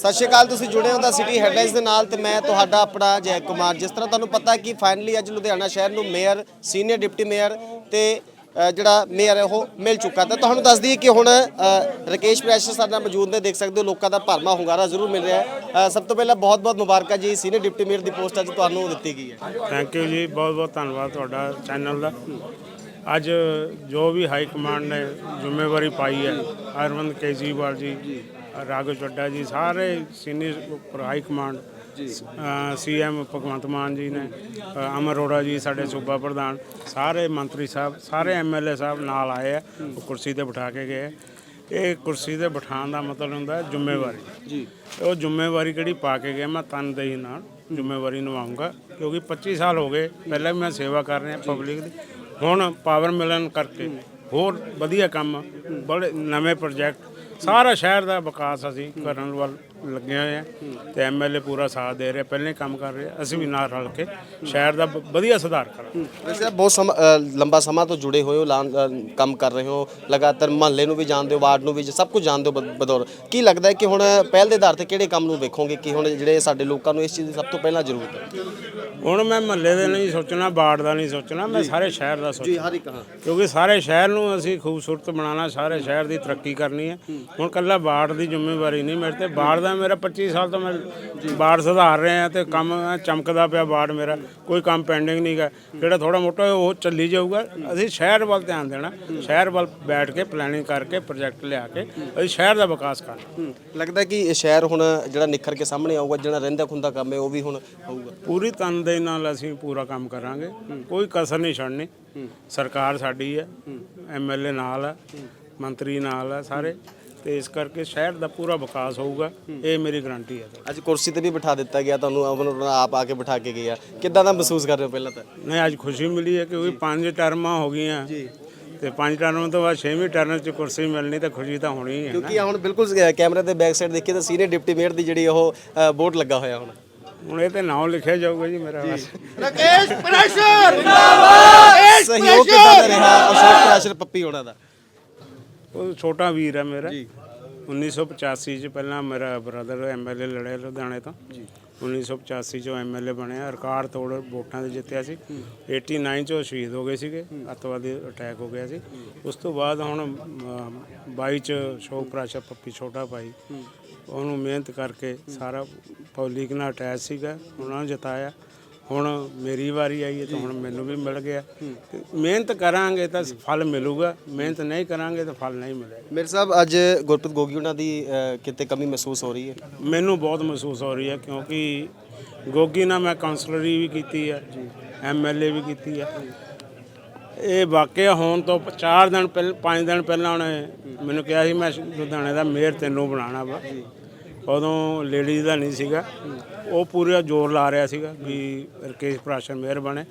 ਸਤਿ ਸ਼੍ਰੀ ਅਕਾਲ ਤੁਸੀਂ ਜੁੜੇ ਹੋ ਦਾ ਸਿਟੀ ਹੈਡਲਾਈਨਸ ਦੇ ਨਾਲ ਤੇ ਮੈਂ ਤੁਹਾਡਾ ਆਪਣਾ ਜੈ ਕੁਮਾਰ। ਜਿਸ ਤਰ੍ਹਾਂ ਤੁਹਾਨੂੰ ਪਤਾ ਕਿ ਫਾਈਨਲੀ ਅੱਜ ਲੁਧਿਆਣਾ ਸ਼ਹਿਰ ਨੂੰ ਮੇਅਰ ਸੀਨੀਅਰ ਡਿਪਟੀ ਮੇਅਰ ਤੇ ਜਿਹੜਾ ਮੇਅਰ ਹੈ ਉਹ ਮਿਲ ਚੁੱਕਾ। ਤਾਂ ਤੁਹਾਨੂੰ ਦੱਸ ਦਈਏ ਕਿ ਹੁਣ ਅ, ਰਕੇਸ਼ ਪ੍ਰੈਸ਼ਰ ਸਾਡੇ ਨਾਲ ਮੌਜੂਦ ਨੇ ਦੇਖ ਸਕਦੇ ਹੋ ਲੋਕਾਂ ਦਾ ਭਰਮਾ ਹੁੰਗਾਰਾ ਜ਼ਰੂਰ ਮਿਲ ਰਿਹਾ ਹੈ। ਸਭ ਤੋਂ ਪਹਿਲਾਂ ਬਹੁਤ-ਬਹੁਤ ਮੁਬਾਰਕਾਂ ਜੀ ਸੀਨੀਅਰ ਡਿਪਟੀ ਮੇਅਰ ਦੀ ਪੋਸਟ ਅੱਜ ਤੁਹਾਨੂੰ ਦਿੱਤੀ ਗਈ ਹੈ। ਥੈਂਕ ਯੂ ਜੀ ਬਹੁਤ ਬਹੁਤ ਧੰਨਵਾਦ ਤੁਹਾਡਾ ਚੈਨਲ ਦਾ। ਅੱਜ ਜੋ ਵੀ ਹਾਈ ਕਮਾਂਡ ਨੇ ਜ਼ਿੰਮੇਵਾਰੀ ਪਾਈ ਹੈ ਅਰਵਿੰਦ ਕੇਜਰੀਵਾਲ ਜੀ। ਰਾਘਵ ਚੱਡਾ ਜੀ ਸਾਰੇ ਸੀਨੀਅਰ ਉੱਪਰ high command CM Bhagwant Mann ji ਨੇ ਅਮਰ ਅਰੋੜਾ ਜੀ ਸਾਡੇ ਸੂਬਾ ਪ੍ਰਧਾਨ ਸਾਰੇ ਮੰਤਰੀ ਸਾਹਿਬ ਸਾਰੇ ਐਮਐਲਏ ਸਾਹਿਬ ਨਾਲ ਆਏ ਆ ਉਹ ਕੁਰਸੀ ਤੇ ਬਿਠਾ ਕੇ ਗਏ ਇਹ ਕੁਰਸੀ ਤੇ ਬਿਠਾਉਣ ਦਾ ਮਤਲਬ ਹੁੰਦਾ ਹੈ ਜ਼ਿੰਮੇਵਾਰੀ। ਜੀ। ਉਹ ਜ਼ਿੰਮੇਵਾਰੀ ਕਿਹੜੀ ਪਾ ਕੇ ਗਿਆ ਮੈਂ ਤਨਦੇਹੀ ਨਾਲ ਜ਼ਿੰਮੇਵਾਰੀ ਨਿਭਾਉਂਗਾ ਕਿਉਂਕਿ 25 ਸਾਲ ਹੋ ਗਏ ਪਹਿਲਾਂ ਵੀ ਮੈਂ ਸੇਵਾ ਕਰ ਰਿਹਾ ਪਬਲਿਕ ਦੀ। ਹੁਣ ਪਾਵਰ ਮਿਲਣ ਕਰਕੇ ਹੋਰ ਵਧੀਆ ਕੰਮ ਬੜੇ ਨਵੇਂ ਪ੍ਰੋਜੈਕਟ ਸਾਰਾ ਸ਼ਹਿਰ ਦਾ ਵਿਕਾਸ ਅਸੀਂ ਕਰਨ ਵੱਲ ਲੱਗੇ ਹੋਏ ਆ ਤੇ ਐਮਐਲਏ ਪੂਰਾ ਸਾਥ ਦੇ ਰਿਹਾ ਪਹਿਲੇ ਕੰਮ ਕਰ ਰਿਹਾ ਅਸੀਂ ਵੀ ਨਾਲ ਰਲ ਕੇ ਸ਼ਹਿਰ ਦਾ ਬ- ਵਧੀਆ ਸੁਧਾਰ ਕਰਾਂਗੇ। ਵੈਸੇ ਆਪ ਬਹੁਤ ਸਮਾਂ ਅ, ਲੰਬਾ ਸਮਾਂ ਤੋਂ ਜੁੜੇ ਹੋਏ ਹੋ ਅ, ਕੰਮ ਕਰ ਰਹੇ ਹੋ ਲਗਾਤਾਰ ਮਹੱਲੇ ਨੂੰ ਵੀ ਜਾਣਦੇ ਹੋ ਵਾਰਡ ਨੂੰ ਵੀ ਸਭ ਕੁਝ ਜਾਣਦੇ ਹੋ ਬ- ਬਦੌਰ ਕੀ ਲੱਗਦਾ ਹੈ ਕਿ ਹੁਣ ਪਹਿਲ ਦੇ ਆਧਾਰ ਤੇ ਕਿਹੜੇ ਕੰਮ ਨੂੰ ਵੇਖੋਗੇ ਕਿ ਹੁਣ ਜਿਹੜੇ ਸਾਡੇ ਲੋਕਾਂ ਨੂੰ ਇਸ ਚੀਜ਼ ਦੀ ਸਭ ਤੋਂ ਪਹਿਲਾਂ ਜ਼ਰੂਰਤ ਹੈ? ਹੁਣ ਮੈਂ ਮਹੱਲੇ ਦੇ ਨਹੀਂ ਸੋਚਣਾ ਬਾੜ ਦਾ ਨਹੀਂ ਸੋਚਣਾ ਮੈਂ ਸਾਰੇ ਸ਼ਹਿਰ ਦਾ ਸੋਚਣਾ। ਹਰ ਇੱਕ ਹਾਂ। ਕਿਉਂਕਿ ਸਾਰੇ ਸ਼ਹਿਰ ਨੂੰ ਅਸੀਂ ਖੂਬਸੂਰਤ ਬਣਾਉਣਾ ਸਾਰੇ ਸ਼ਹਿਰ ਦੀ ਤਰੱਕੀ ਕਰਨੀ ਹੈ। ਹੁਣ ਕੱਲਾ ਬਾੜ ਦੀ ਜ਼ਿੰਮੇਵਾਰੀ ਨਹੀਂ ਮੇਰੇ ਤੇ ਬਾੜ ਦਾ ਮੇਰਾ 25 ਸਾਲ ਤੋਂ ਮੈਂ ਬਾੜ ਸੁਧਾਰ ਰਿਹਾ ਤੇ ਕੰਮ ਚਮਕਦਾ ਪਿਆ ਬਾੜ ਮੇਰਾ ਕੋਈ ਕੰਮ ਪੈਂਡਿੰਗ ਨਹੀਂਗਾ ਜਿਹੜਾ ਥੋੜਾ ਮੋਟਾ ਉਹ ਚੱਲੀ ਜਾਊਗਾ। ਅਸੀਂ ਸ਼ਹਿਰ ਵੱਲ ਧਿਆਨ ਦੇਣਾ ਸ਼ਹਿਰ ਵੱਲ ਬੈਠ ਕੇ ਪਲੈਨਿੰਗ ਕਰਕੇ ਪ੍ਰੋਜੈਕਟ ਲਿਆ ਕੇ ਅਸੀਂ ਸ਼ਹਿਰ ਦਾ ਵਿਕਾਸ ਕਰਨਾ। ਲੱਗਦਾ ਕਿ ਇਹ ਸ਼ਹਿਰ ਹੁਣ ਜਿਹੜਾ ਨਿਖਰ ਕੇ ਸਾਹਮਣੇ ਆਊਗਾ ਜਿਹੜਾ ਰਹਿੰਦਾ ਖੁੰਦਾ ਕੰਮ ਹੈ ਉਹ ਵੀ ਹੁਣ ਹੋਊਗਾ ਪੂਰੀ ਤਨਦੇਹੀ ਨਾਲ ਅਸੀਂ ਪੂਰਾ ਕੰਮ ਕਰਾਂਗੇ। ਕੋਈ ਕਸਰ ਨਹੀਂ ਛੱਡਣੀ। ਸਰਕਾਰ ਸਾਡੀ ਹੈ ਐਮਐਲਏ ਨਾਲ ਹੈ। ਮੰਤਰੀ ਨਾਲ ਹੈ ਸਾਰੇ। ਤੇ ਇਸ ਕਰਕੇ ਸ਼ਹਿਰ ਦਾ ਪੂਰਾ ਵਿਕਾਸ ਹੋਊਗਾ ਇਹ ਮੇਰੀ ਗਾਰੰਟੀ ਹੈ ਅੱਜ ਕੁਰਸੀ ਤੇ ਵੀ ਬਿਠਾ ਦਿੱਤਾ ਗਿਆ ਤੁਹਾਨੂੰ ਅਮਨ ਅਰੋੜਾ ਆਪ ਆ ਕੇ ਬਿਠਾ ਕੇ ਗਿਆ। ਕਿੱਦਾਂ ਦਾ ਮਹਿਸੂਸ ਕਰ ਰਹੇ ਹੋ ਪਹਿਲਾਂ ਤਾਂ? ਨਹੀਂ ਅੱਜ ਖੁਸ਼ੀ ਮਿਲੀ ਹੈ ਕਿਉਂਕਿ ਪੰਜ ਟਰਮਾਂ ਹੋ ਗਈਆਂ। ਜੀ। ਤੇ ਪੰਜ ਟਰਮਾਂ ਤੋਂ ਬਾਅਦ ਛੇਵੀਂ ਟਰਮ 'ਚ ਕੁਰਸੀ ਮਿਲਣੀ ਤਾਂ ਖੁਸ਼ੀ ਤਾਂ ਹੋਣੀ ਹੀ ਹੈ ਨਾ ਕਿਉਂਕਿ ਆਹ ਹੁਣ ਬਿਲਕੁਲ ਕੈਮਰੇ ਦੇ ਬੈਕ ਸਾਈਡ ਦੇਖੀਏ ਤਾਂ ਸੀਨੀਅਰ ਡਿਪਟੀ ਮੇਅਰ ਦੀ ਜਿਹੜੀ ਉਹ ਬੋਰਡ ਲੱਗਾ ਹੋਇਆ ਹੁਣ। ਹੁਣ ਇਹ ਤੇ ਨਾਮ ਲਿਖਿਆ ਜਾਊਗਾ ਜੀ ਮੇਰਾ। ਬਸ ਰਕੇਸ਼ ਪ੍ਰੈਸ਼ਰ! ਸਹਿਯੋਗ ਕਿੱਦਾਂ ਦਾ ਰਿਹਾ? ਅਸ਼ੋਕ ਪ੍ਰਾਸ਼ਰ ਪੱਪੀ ਹੋਣਾ ਦਾ। ਉਹ ਛੋਟਾ ਵੀਰ ਹੈ ਮੇਰਾ। 1985 ਚ ਪਹਿਲਾਂ ਮੇਰਾ ਬ੍ਰਦਰ ਐਮਐਲਏ ਲੜਿਆ ਲੁਧਿਆਣੇ ਤੋਂ। 1985 ਚੋਂ ਐਮਐਲਏ ਬਣਿਆ ਰਿਕਾਰਡ ਤੋੜ ਵੋਟਾਂ ਤੇ ਜਿੱਤਿਆ ਸੀ। 89 ਚੋਂ ਸ਼ਹੀਦ ਹੋ ਗਏ ਸੀਗੇ ਅੱਤਵਾਦੀ ਅਟੈਕ ਹੋ ਗਿਆ ਸੀ। ਉਸ ਤੋਂ ਬਾਅਦ ਹੁਣ ਅਮ, 22 ਚ ਸ਼ੋਕ ਪ੍ਰਾਸ਼ਾ ਪੱਪੀ ਛੋਟਾ ਭਾਈ। ਉਹਨੂੰ ਮਿਹਨਤ ਕਰਕੇ ਸਾਰਾ ਪਬਲਿਕ ਨਾਲ ਅਟੈਚ ਸੀਗਾ ਉਹਨਾਂ ਨੂੰ ਜਿਤਾਇਆ। ਹੁਣ ਮੇਰੀ ਵਾਰੀ ਆਈ ਹੈ ਤਾਂ ਹੁਣ ਮੈਨੂੰ ਵੀ ਮਿਲ ਗਿਆ। ਤੇ ਮਿਹਨਤ ਕਰਾਂਗੇ ਤਾਂ ਫਲ ਮਿਲੂਗਾ। ਮਿਹਨਤ ਨਹੀਂ ਕਰਾਂਗੇ ਤਾਂ ਫਲ ਨਹੀਂ ਮਿਲੇਗਾ। ਮੇਰੇ ਸਾਹਿਬ ਅੱਜ ਗੁਰਪ੍ਰੀਤ ਗੋਗੀ ਉਹਨਾਂ ਦੀ ਅ, ਕਿਤੇ ਕਮੀ ਮਹਿਸੂਸ ਹੋ ਰਹੀ ਹੈ? ਮੈਨੂੰ ਬਹੁਤ ਮਹਿਸੂਸ ਹੋ ਰਹੀ ਹੈ ਕਿਉਂਕਿ ਗੋਗੀ ਨਾਲ ਮੈਂ ਕਾਉਂਸਲਰੀ ਵੀ ਕੀਤੀ ਹੈ ਐਮਐਲਏ ਵੀ ਕੀਤੀ ਹੈ। ਇਹ ਵਾਕਿਆ ਹੋਣ ਤੋਂ 4 ਦਿਨ ਪਹਿਲਾਂ 5 ਦਿਨ ਪਹਿਲਾਂ ਉਹਨੇ ਮੈਨੂੰ ਕਿਹਾ ਸੀ ਮੈਂ ਲੁਧਿਆਣੇ ਦਾ ਮੇਅਰ ਤੈਨੂੰ ਬਣਾਉਣਾ ਵਾ। ਉਦੋਂ ਲੇਡੀਜ਼ ਦਾ ਨਹੀਂ ਸੀਗਾ। ਉਹ ਪੂਰਾ ਜ਼ੋਰ ਲਾ ਰਿਹਾ ਸੀਗਾ ਵੀ ਰਕੇਸ਼ ਪ੍ਰਾਸ਼ਨ ਮੇਅਰ ਬਣੇ।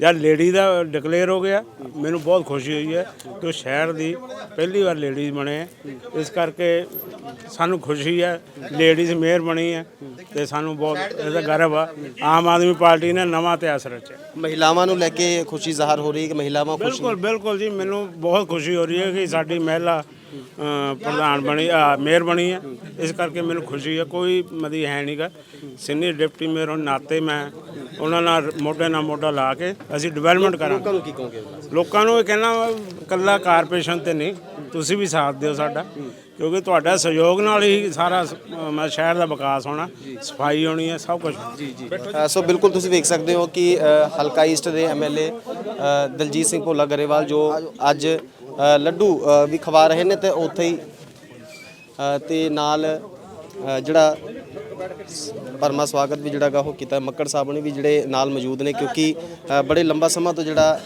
ਜਦ ਲੇਡੀ ਦਾ ਡਿਕਲੇਅਰ ਹੋ ਗਿਆ ਮੈਨੂੰ ਬਹੁਤ ਖੁਸ਼ੀ ਹੋਈ ਹੈ ਕਿ ਉਹ ਸ਼ਹਿਰ ਦੀ ਪਹਿਲੀ ਵਾਰ ਲੇਡੀਜ਼ ਬਣੇ ਹੈ। ਇਸ ਕਰਕੇ ਸਾਨੂੰ ਖੁਸ਼ੀ ਹੈ ਲੇਡੀਜ਼ ਮੇਅਰ ਬਣੀ ਹੈ ਤੇ ਸਾਨੂੰ ਬਹੁਤ ਇਹਦਾ ਗਰਵ ਆ। ਆਮ ਆਦਮੀ ਪਾਰਟੀ ਨੇ ਨਵਾਂ ਇਤਿਹਾਸ ਰਚਿਆ ਮਹਿਲਾਵਾਂ ਨੂੰ ਲੈ ਕੇ ਖੁਸ਼ੀ ਜ਼ਾਹਰ ਹੋ ਰਹੀ ਹੈ ਕਿ ਮਹਿਲਾਵਾਂ ਖੁਸ਼ ਬਿਲਕੁਲ ਬਿਲਕੁਲ ਜੀ ਮੈਨੂੰ ਬਹੁਤ ਖੁਸ਼ੀ ਹੋ ਰਹੀ ਹੈ ਕਿ ਸਾਡੀ ਮਹਿਲਾ ਪ੍ਰਧਾਨ ਬਣੀ ਮੇਅਰ ਬਣੀ ਹੈ। ਇਸ ਕਰਕੇ ਮੈਨੂੰ ਖੁਸ਼ੀ ਹੈ ਕੋਈ ਮਦੀ ਹੈ ਨਹੀਂਗਾ ਸੀਨੀਅਰ ਡਿਪਟੀ ਮੇਅਰ ਹੋਣ ਨਾਤੇ ਮੈਂ ਉਹਨਾਂ ਨਾਲ ਮੋਢੇ ਨਾਲ ਮੋਢਾ ਲਾ ਕੇ ਅਸੀਂ ਡਿਵੈਲਪਮੈਂਟ ਕਰਾਂਗੇ ਲੋਕਾਂ ਨੂੰ ਕੀ ਕਹੋਗੇ? ਲੋਕਾਂ ਨੂੰ ਇਹ ਕਹਿਣਾ ਕੱਲਾ ਕਾਰਪੋਰੇਸ਼ਨ ਤੇ ਨਹੀਂ ਤੁਸੀਂ ਵੀ ਸਾਥ ਦਿਓ ਸਾਡਾ। ਕਿਉਂਕਿ ਤੁਹਾਡਾ ਸਹਿਯੋਗ ਨਾਲ ਹੀ ਸਾਰਾ ਮੈਂ ਸ਼ਹਿਰ ਦਾ ਵਿਕਾਸ ਹੋਣਾ ਸਫ਼ਾਈ ਹੋਣੀ ਹੈ ਸਭ ਕੁਝ ਜੀ ਜੀ। ਸੋ ਬਿਲਕੁਲ ਤੁਸੀਂ ਵੇਖ ਸਕਦੇ ਹੋ ਕਿ ਹਲਕਾ ਈਸਟ ਦੇ ਐਮਐਲਏ ਦਲਜੀਤ ਸਿੰਘ ਭੋਲਾ ਗਰੇਵਾਲ ਜੋ ਅੱਜ ਲੱਡੂ ਵੀ ਖਵਾ ਰਹੇ ਨੇ ਤੇ ਉੱਥੇ ਹੀ ਅ, ਤੇ ਨਾਲ ਜਿਹੜਾ ਪਰਮਾ ਸਵਾਗਤ ਵੀ ਜਿਹੜਾਗਾ ਉਹ ਕੀਤਾ ਮੱਕੜ ਸਾਹਿਬ ਨੇ ਵੀ ਜਿਹੜੇ ਨਾਲ ਮੌਜੂਦ ਨੇ ਕਿਉਂਕਿ ਬੜੇ ਲੰਬਾ ਸਮਾਂ ਤੋਂ ਜਿਹੜਾ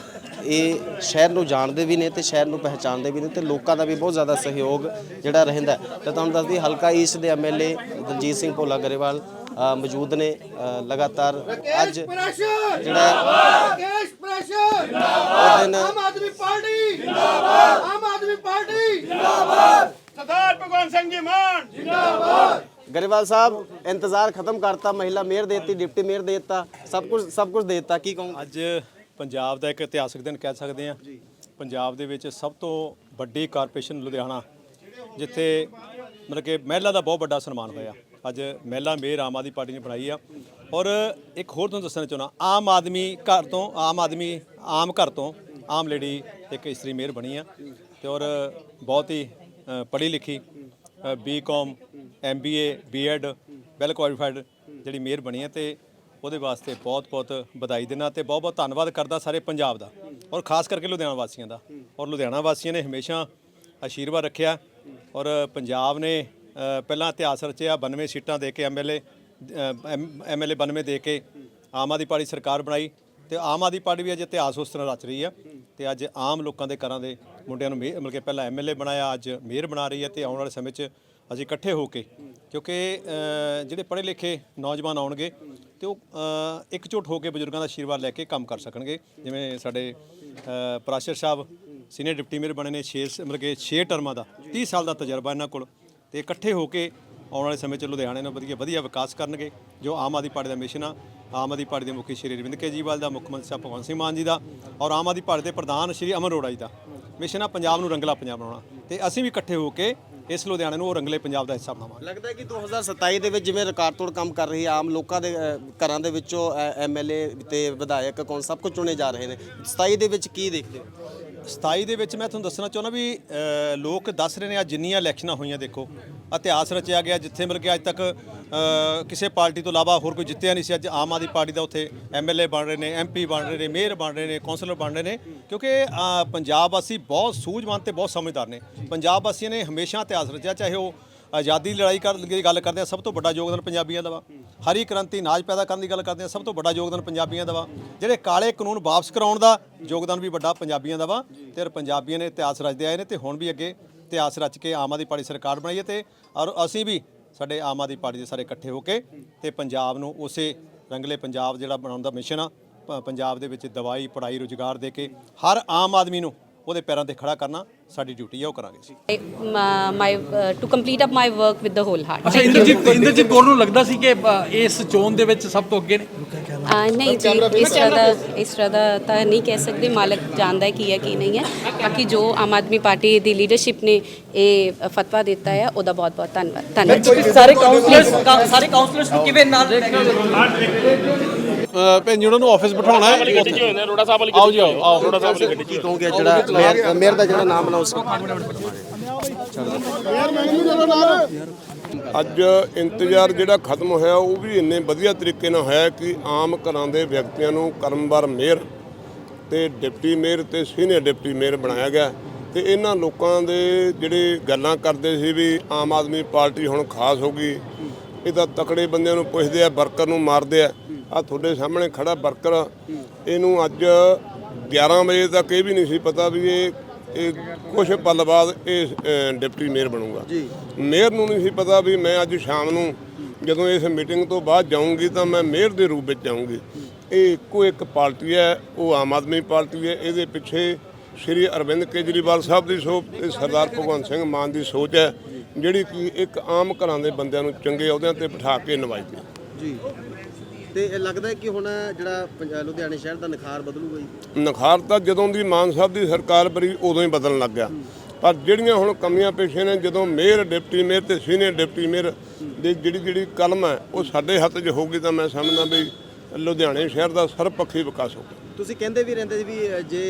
ਇਹ ਸ਼ਹਿਰ ਨੂੰ ਜਾਣਦੇ ਵੀ ਨੇ ਤੇ ਸ਼ਹਿਰ ਨੂੰ ਪਹਿਚਾਣਦੇ ਵੀ ਨੇ ਤੇ ਲੋਕਾਂ ਦਾ ਵੀ ਬਹੁਤ ਜ਼ਿਆਦਾ ਸਹਿਯੋਗ ਜਿਹੜਾ ਰਹਿੰਦਾ ਹੈ। ਤੇ ਤੁਹਾਨੂੰ ਦੱਸਦੀ ਹਲਕਾ ਈਸਟ ਦੇ ਐਮਐਲਏ ਦਲਜੀਤ ਸਿੰਘ ਭੋਲਾ ਗਰੇਵਾਲ ਮੌਜੂਦ ਨੇ ਲਗਾਤਾਰ ਅੱਜ ਜਿਹੜਾ ਰਕੇਸ਼ ਪ੍ਰੈਸ਼ਰ ਉਹ ਦਿਨ ਆਮ ਆਦਮੀ ਪਾਰਟੀ। ਜਿੰਦਾਬਾਦ। ਆਮ ਆਦਮੀ ਪਾਰਟੀ। ਜਿੰਦਾਬਾਦ। ਸਰਦਾਰ ਭਗਵੰਤ ਸਿੰਘ ਜੀ ਮਾਨ। ਜਿੰਦਾਬਾਦ। ਗਰੇਵਾਲ ਸਾਹਿਬ ਇੰਤਜ਼ਾਰ ਖਤਮ ਕਰਤਾ ਮਹਿਲਾ ਮੇਅਰ ਦੇਤੀ ਡਿਪਟੀ ਮੇਅਰ ਦੇਤਾ ਸਭ ਕੁਝ ਸਭ ਕੁਝ ਦੇਤਾ ਕੀ ਕਹੂੰ ਅੱਜ ਪੰਜਾਬ ਦਾ ਇੱਕ ਇਤਿਹਾਸਕ ਦਿਨ ਕਹਿ ਸਕਦੇ ਹਾਂ। ਪੰਜਾਬ ਦੇ ਵਿੱਚ ਸਭ ਤੋਂ ਵੱਡੀ ਕਾਰਪੋਰੇਸ਼ਨ ਲੁਧਿਆਣਾ ਜਿੱਥੇ ਮਤਲਬ ਕਿ ਮਹਿਲਾ ਦਾ ਬਹੁਤ ਵੱਡਾ ਸਨਮਾਨ ਹੋਇਆ। ਅੱਜ ਮਹਿਲਾ ਮੇਅਰ ਆਮ ਆਦਮੀ ਪਾਰਟੀ ਨੇ ਬਣਾਈ ਆ। ਔਰ ਇੱਕ ਹੋਰ ਤੁਹਾਨੂੰ ਦੱਸਣਾ ਚਾਹੁੰਦਾ, ਆਮ ਆਦਮੀ ਘਰ ਤੋਂ, ਆਮ ਆਦਮੀ, ਆਮ ਘਰ ਤੋਂ, ਆਮ ਲੇਡੀ ਇੱਕ ਇਸਤਰੀ ਮੇਅਰ ਬਣੀ ਆ ਤੇ ਔਰ ਬਹੁਤ ਹੀ ਪੜ੍ਹੀ ਲਿਖੀ BCom MBA BEd well qualified ਜਿਹੜੀ ਮੇਅਰ ਬਣੀ ਹੈ ਤੇ ਉਹਦੇ ਵਾਸਤੇ ਬਹੁਤ-ਬਹੁਤ ਵਧਾਈ ਦੇਣਾ ਤੇ ਬਹੁਤ-ਬਹੁਤ ਧੰਨਵਾਦ ਕਰਦਾ ਸਾਰੇ ਪੰਜਾਬ ਦਾ ਔਰ ਖਾਸ ਕਰਕੇ ਲੁਧਿਆਣਾ ਵਾਸੀਆਂ ਦਾ ਔਰ ਲੁਧਿਆਣਾ ਵਾਸੀਆਂ ਨੇ ਹਮੇਸ਼ਾ ਆਸ਼ੀਰਵਾਦ ਰੱਖਿਆ ਔਰ ਪੰਜਾਬ ਨੇ ਪਹਿਲਾਂ ਇਤਿਹਾਸ ਰਚਿਆ 92 ਸੀਟਾਂ ਦੇ ਕੇ ਐਮਐਲਏ ਐਮਐਲਏ 92 ਦੇ ਕੇ ਆਮ ਆਦਮੀ ਪਾਰਟੀ ਸਰਕਾਰ ਬਣਾਈ ਤੇ ਆਮ ਆਦਮੀ ਪਾਰਟੀ ਵੀ ਅੱਜ ਇਤਿਹਾਸ ਉਸ ਤਰ੍ਹਾਂ ਰਚ ਰਹੀ ਹੈ ਤੇ ਅੱਜ ਆਮ ਲੋਕਾਂ ਦੇ ਘਰਾਂ ਦੇ ਮੁੰਡਿਆਂ ਨੂੰ ਮੇ- ਮਤਲਬ ਕਿ ਪਹਿਲਾਂ ਐਮਐਲਏ ਬਣਾਇਆ ਅੱਜ ਮੇਅਰ ਬਣਾ ਰਹੀ ਹੈ ਤੇ ਆਉਣ ਵਾਲੇ ਸਮੇਂ 'ਚ ਅਸੀਂ ਇਕੱਠੇ ਹੋ ਕੇ ਕਿਉਂਕਿ ਜਿਹੜੇ ਪੜ੍ਹੇ ਲਿਖੇ ਨੌਜਵਾਨ ਆਉਣਗੇ ਤੇ ਉਹ ਅ, ਇਕਜੁੱਟ ਹੋ ਕੇ ਬਜ਼ੁਰਗਾਂ ਦਾ ਆਸ਼ੀਰਵਾਦ ਲੈ ਕੇ ਕੰਮ ਕਰ ਸਕਣਗੇ। ਜਿਵੇਂ ਸਾਡੇ Prashar Sahib senior deputy mayor ਬਣੇ ਨੇ 6 ਮਤਲਬ ਕਿ 6 ਟਰਮਾਂ ਦਾ 30 ਸਾਲ ਦਾ ਤਜਰਬਾ ਇਹਨਾਂ ਕੋਲ ਤੇ ਇਕੱਠੇ ਹੋ ਕੇ ਆਉਣ ਵਾਲੇ ਸਮੇਂ 'ਚ ਲੁਧਿਆਣੇ ਨੂੰ ਵਧੀਆ ਵਧੀਆ ਵਿਕਾਸ ਕਰਨਗੇ ਜੋ ਆਮ ਆਦਮੀ ਪਾਰਟੀ ਦਾ ਮਿਸ਼ਨ ਆ। ਆਮ ਆਦਮੀ ਪਾਰਟੀ ਦੇ ਮੁਖੀ ਸ਼੍ਰੀ ਅਰਵਿੰਦ ਕੇਜਰੀਵਾਲ ਦਾ ਮੁੱਖ ਮੰਤਰੀ ਸਾਹਿਬ ਭਗਵੰਤ ਸਿੰਘ ਮਾਨ ਜੀ ਦਾ ਔਰ ਆਮ ਆਦਮੀ ਪਾਰਟੀ ਦੇ ਪ੍ਰਧਾਨ ਸ਼੍ਰੀ ਅਮਰ ਅਰੋੜਾ ਜੀ ਦਾ। ਮਿਸ਼ਨ ਆ ਪੰਜਾਬ ਨੂੰ ਰੰਗਲਾ ਪੰਜਾਬ ਬਣਾਉਣਾ ਤੇ ਅਸੀਂ ਵੀ ਇਕੱਠੇ ਹੋ ਕੇ ਇਸ ਲੁਧਿਆਣੇ ਨੂੰ ਉਹ ਰੰਗਲੇ ਪੰਜਾਬ ਦਾ ਹਿੱਸਾ ਬਣਾਵਾਂਗੇ। ਲੱਗਦਾ ਹੈ ਕਿ 2027 ਦੇ ਵਿੱਚ ਜਿਵੇਂ ਰਿਕਾਰਡ ਤੋੜ ਕੰਮ ਕਰ ਰਹੀ ਹੈ ਆਮ ਲੋਕਾਂ ਦੇ ਘਰਾਂ ਦੇ ਵਿੱਚੋਂ ਐਮਐਲਏ ਤੇ ਵਿਧਾਇਕ ਕੌਣ ਸਭ ਕੁਝ ਚੁਣੇ ਜਾ ਰਹੇ ਨੇ। 27 ਦੇ ਵਿੱਚ ਕੀ ਦੇਖਦੇ ਹੋ? 27 ਦੇ ਵਿੱਚ ਮੈਂ ਤੁਹਾਨੂੰ ਦੱਸਣਾ ਚਾਹੁੰਦਾ ਵੀ ਲੋਕ ਦੱਸ ਰਹੇ ਨੇ ਆ ਜਿੰਨੀਆਂ ਇਲੈਕਸ਼ਨਾਂ ਹੋਈਆਂ ਦੇਖੋ ਇਤਿਹਾਸ ਰਚਿਆ ਗਿਆ ਜਿੱਥੇ ਮਿਲ ਕੇ ਅੱਜ ਤੱਕ ਕਿਸੇ ਪਾਰਟੀ ਤੋਂ ਇਲਾਵਾ ਹੋਰ ਕੋਈ ਜਿੱਤਿਆ ਨਹੀਂ ਸੀ। ਅੱਜ ਆਮ ਆਦਮੀ ਪਾਰਟੀ ਦਾ ਉੱਥੇ ਐਮਐਲਏ ਬਣ ਰਹੇ ਨੇ ਐਮਪੀ ਬਣ ਰਹੇ ਨੇ, ਮੇਅਰ ਬਣ ਰਹੇ ਨੇ, ਕੌਂਸਲਰ ਬਣ ਰਹੇ ਨੇ, ਕਿਉਂਕਿ ਪੰਜਾਬ ਵਾਸੀ ਬਹੁਤ ਸੂਝਵਾਨ ਤੇ ਬਹੁਤ ਸਮਝਦਾਰ ਨੇ। ਪੰਜਾਬ ਵਾਸੀਆਂ ਨੇ ਹਮੇਸ਼ਾ ਇਤਿਹਾਸ ਰਚਿਆ, ਚਾਹੇ ਉਹ ਆਜ਼ਾਦੀ ਲੜਾਈ ਕਰ, ਦੀ ਗੱਲ ਕਰਦੇ ਆ, ਸਭ ਤੋਂ ਵੱਡਾ ਯੋਗਦਾਨ ਪੰਜਾਬੀਆਂ ਦਾ ਵਾ। ਹਰੀ ਕ੍ਰਾਂਤੀ ਨਾਜ ਪੈਦਾ ਕਰਨ ਦੀ ਗੱਲ ਕਰਦੇ ਆ, ਸਭ ਤੋਂ ਵੱਡਾ ਯੋਗਦਾਨ ਪੰਜਾਬੀਆਂ ਦਾ ਵਾ। ਜਿਹੜੇ ਕਾਲੇ ਕਾਨੂੰਨ ਵਾਪਸ ਕਰਾਉਣ ਦਾ ਯੋਗਦਾਨ ਵੀ ਵੱਡਾ ਪੰਜਾਬੀਆਂ ਦਾ ਵਾ ਤੇ ਪੰਜਾਬੀਆਂ ਨੇ ਇਤਿਹਾਸ ਰਚਦੇ ਆਏ ਨੇ ਤੇ ਹੁਣ ਵੀ ਅੱਗੇ ਇਤਿਹਾਸ ਰਚ ਕੇ ਆਮ ਆਦਮੀ ਪਾਰਟੀ ਸਰਕਾਰ ਬਣਾਈ ਹੈ ਤੇ ਔਰ ਅਸੀਂ ਵੀ ਸਾਡੇ ਆਮ ਆਦਮੀ ਪਾਰਟੀ ਦੇ ਸਾਰੇ ਇਕੱਠੇ ਹੋ ਕੇ ਤੇ ਪੰਜਾਬ ਨੂੰ ਉਸੇ ਰੰਗਲੇ ਪੰਜਾਬ ਜਿਹੜਾ ਬਣਾਉਣ ਦਾ ਮਿਸ਼ਨ ਆ, ਪ- ਪੰਜਾਬ ਦੇ ਵਿੱਚ ਦਵਾਈ, ਪੜ੍ਹਾਈ, ਰੁਜ਼ਗਾਰ ਦੇ ਕੇ ਹਰ ਆਮ ਆਦਮੀ ਨੂੰ ਉਹਦੇ ਪੈਰਾਂ ਤੇ ਖੜਾ ਕਰਨਾ ਸਾਡੀ ਡਿਊਟੀ ਹੈ ਉਹ ਕਰਾਂਗੇ ਜੀ uh, to complete up my work with the whole heart. ਅੱਛਾ ਇੰਦਰਜੀਤ ਇੰਦਰਜੀਤ ਕੌਰ ਨੂੰ ਲੱਗਦਾ ਸੀ ਕਿ ਅ, ਇਸ ਚੋਣ ਦੇ ਵਿੱਚ ਸਭ ਤੋਂ ਅੱਗੇ ਨੇ? ਨਹੀਂ ਜੀ ਇਸ ਤਰ੍ਹਾਂ ਦਾ ਇਸ ਤਰ੍ਹਾਂ ਦਾ ਤਾਂ ਨਹੀਂ ਕਹਿ ਸਕਦੇ ਮਾਲਕ ਜਾਣਦਾ ਹੈ ਕੀ ਹੈ ਕੀ ਨਹੀਂ ਹੈ। ਬਾਕੀ ਜੋ ਆਮ ਆਦਮੀ ਪਾਰਟੀ ਦੀ ਲੀਡਰਸ਼ਿਪ ਨੇ ਇਹ ਫਤਵਾ ਦਿੱਤਾ ਹੈ ਉਹਦਾ ਬਹੁਤ ਬਹੁਤ ਧੰਨਵਾਦ। ਧੰਨਵਾਦ। ਸਾਰੇ ਕਾਉਂਸਲਰਸ ਸਾਰੇ ਕਾਉਂਸਲਰਸ ਨੂੰ ਕਿਵੇਂ ਨਾਲ ਭੈਣ ਜੀ ਉਹਨਾਂ ਨੂੰ ਆਫਿਸ ਬਿਠਾਉਣਾ ਹੈ। ਆਓ ਜੀ ਆਓ ਆਓ ਰੋੜਾ ਸਾਹਿਬ ਵਾਲੀ ਗੱਡੀ ਕੀ ਕਹੋਗੇ ਜਿਹੜਾ ਮੇਅਰ ਮੇਅਰ ਦਾ ਜਿਹੜਾ ਨਾਮ ਅਨਾਉਂਸ ਅੱਜ ਇੰਤਜ਼ਾਰ ਜਿਹੜਾ ਖਤਮ ਹੋਇਆ ਉਹ ਵੀ ਇੰਨੇ ਵਧੀਆ ਤਰੀਕੇ ਨਾਲ ਹੋਇਆ ਕਿ ਆਮ ਘਰਾਂ ਦੇ ਵਿਅਕਤੀਆਂ ਨੂੰ ਕਰਮਵਾਰ ਮੇਅਰ ਤੇ ਡਿਪਟੀ ਮੇਅਰ ਤੇ ਸੀਨੀਅਰ ਡਿਪਟੀ ਮੇਅਰ ਬਣਾਇਆ ਗਿਆ ਤੇ ਇਹਨਾਂ ਲੋਕਾਂ ਦੇ ਜਿਹੜੇ ਗੱਲਾਂ ਕਰਦੇ ਸੀ ਵੀ ਆਮ ਆਦਮੀ ਪਾਰਟੀ ਹੁਣ ਖਾਸ ਹੋ ਗਈ ਇਹ ਤਾਂ ਤਕੜੇ ਬੰਦਿਆਂ ਨੂੰ ਪੁੱਛਦੇ ਆ ਵਰਕਰ ਨੂੰ ਮਾਰਦੇ ਆ। ਆ ਤੁਹਾਡੇ ਸਾਹਮਣੇ ਖੜਾ ਵਰਕਰ ਇਹਨੂੰ ਅੱਜ 11 ਵਜੇ ਤੱਕ ਇਹ ਵੀ ਨਹੀਂ ਸੀ ਪਤਾ ਵੀ ਇਹ ਇਹ ਕੁਝ ਪਲ ਬਾਅਦ ਇਹ ਡਿਪਟੀ ਮੇਅਰ ਬਣੂਗਾ। ਜੀ। ਮੇਅਰ ਨੂੰ ਨਹੀਂ ਸੀ ਪਤਾ ਵੀ ਮੈਂ ਅੱਜ ਸ਼ਾਮ ਨੂੰ ਜਦੋਂ ਇਸ ਮੀਟਿੰਗ ਤੋਂ ਬਾਅਦ ਜਾਊਂਗੀ ਤਾਂ ਮੈਂ ਮੇਅਰ ਦੇ ਰੂਪ ਵਿੱਚ ਜਾਊਂਗੀ। ਇਹ ਇੱਕੋ ਇੱਕ ਪਾਰਟੀ ਹੈ ਉਹ ਆਮ ਆਦਮੀ ਪਾਰਟੀ ਹੈ। ਇਹਦੇ ਪਿੱਛੇ ਸ਼੍ਰੀ ਅਰਵਿੰਦ ਕੇਜਰੀਵਾਲ ਸਾਹਿਬ ਦੀ ਸੋਚ ਤੇ ਸਰਦਾਰ ਭਗਵੰਤ ਸਿੰਘ ਮਾਨ ਦੀ ਸੋਚ ਹੈ ਜਿਹੜੀ ਕਿ ਇੱਕ ਆਮ ਘਰਾਂ ਦੇ ਬੰਦਿਆਂ ਨੂੰ ਚੰਗੇ ਅਹੁਦਿਆਂ ਤੇ ਬਿਠਾ ਕੇ ਨਿਭਾਈਦੀ ਹੈ ਜੀ। ਤੇ ਇਹ ਲੱਗਦਾ ਹੈ ਕਿ ਹੁਣ ਜਿਹੜਾ ਪੰਜ- ਲੁਧਿਆਣੇ ਸ਼ਹਿਰ ਦਾ ਨਿਖਾਰ ਬਦਲੂਗਾ ਜੀ? ਨਖਾਰ ਤਾਂ ਜਦੋਂ ਦੀ ਮਾਨ ਸਾਹਿਬ ਦੀ ਸਰਕਾਰ ਬਰੀ ਉਦੋਂ ਹੀ ਬਦਲਣ ਲੱਗ ਗਿਆ। ਪਰ ਜਿਹੜੀਆਂ ਹੁਣ ਕਮੀਆਂ ਪੇਸ਼ੀਆਂ ਨੇ, ਜਦੋਂ ਮੇਅਰ, ਡਿਪਟੀ ਮੇਅਰ ਤੇ ਸੀਨੀਅਰ ਡਿਪਟੀ ਮੇਅਰ ਦੀ ਜਿਹੜੀ ਜਿਹੜੀ ਕਲਮ ਹੈ, ਉਹ ਸਾਡੇ ਹੱਥ 'ਚ ਹੋਊਗੀ ਤਾਂ ਮੈਂ ਸਮਝਦਾ ਵੀ ਲੁਧਿਆਣੇ ਸ਼ਹਿਰ ਦਾ ਸਰਬਪੱਖੀ ਵਿਕਾਸ ਹੋਊਗਾ। ਤੁਸੀਂ ਕਹਿੰਦੇ ਵੀ ਰਹਿੰਦੇ ਸੀ ਵੀ ਜੇ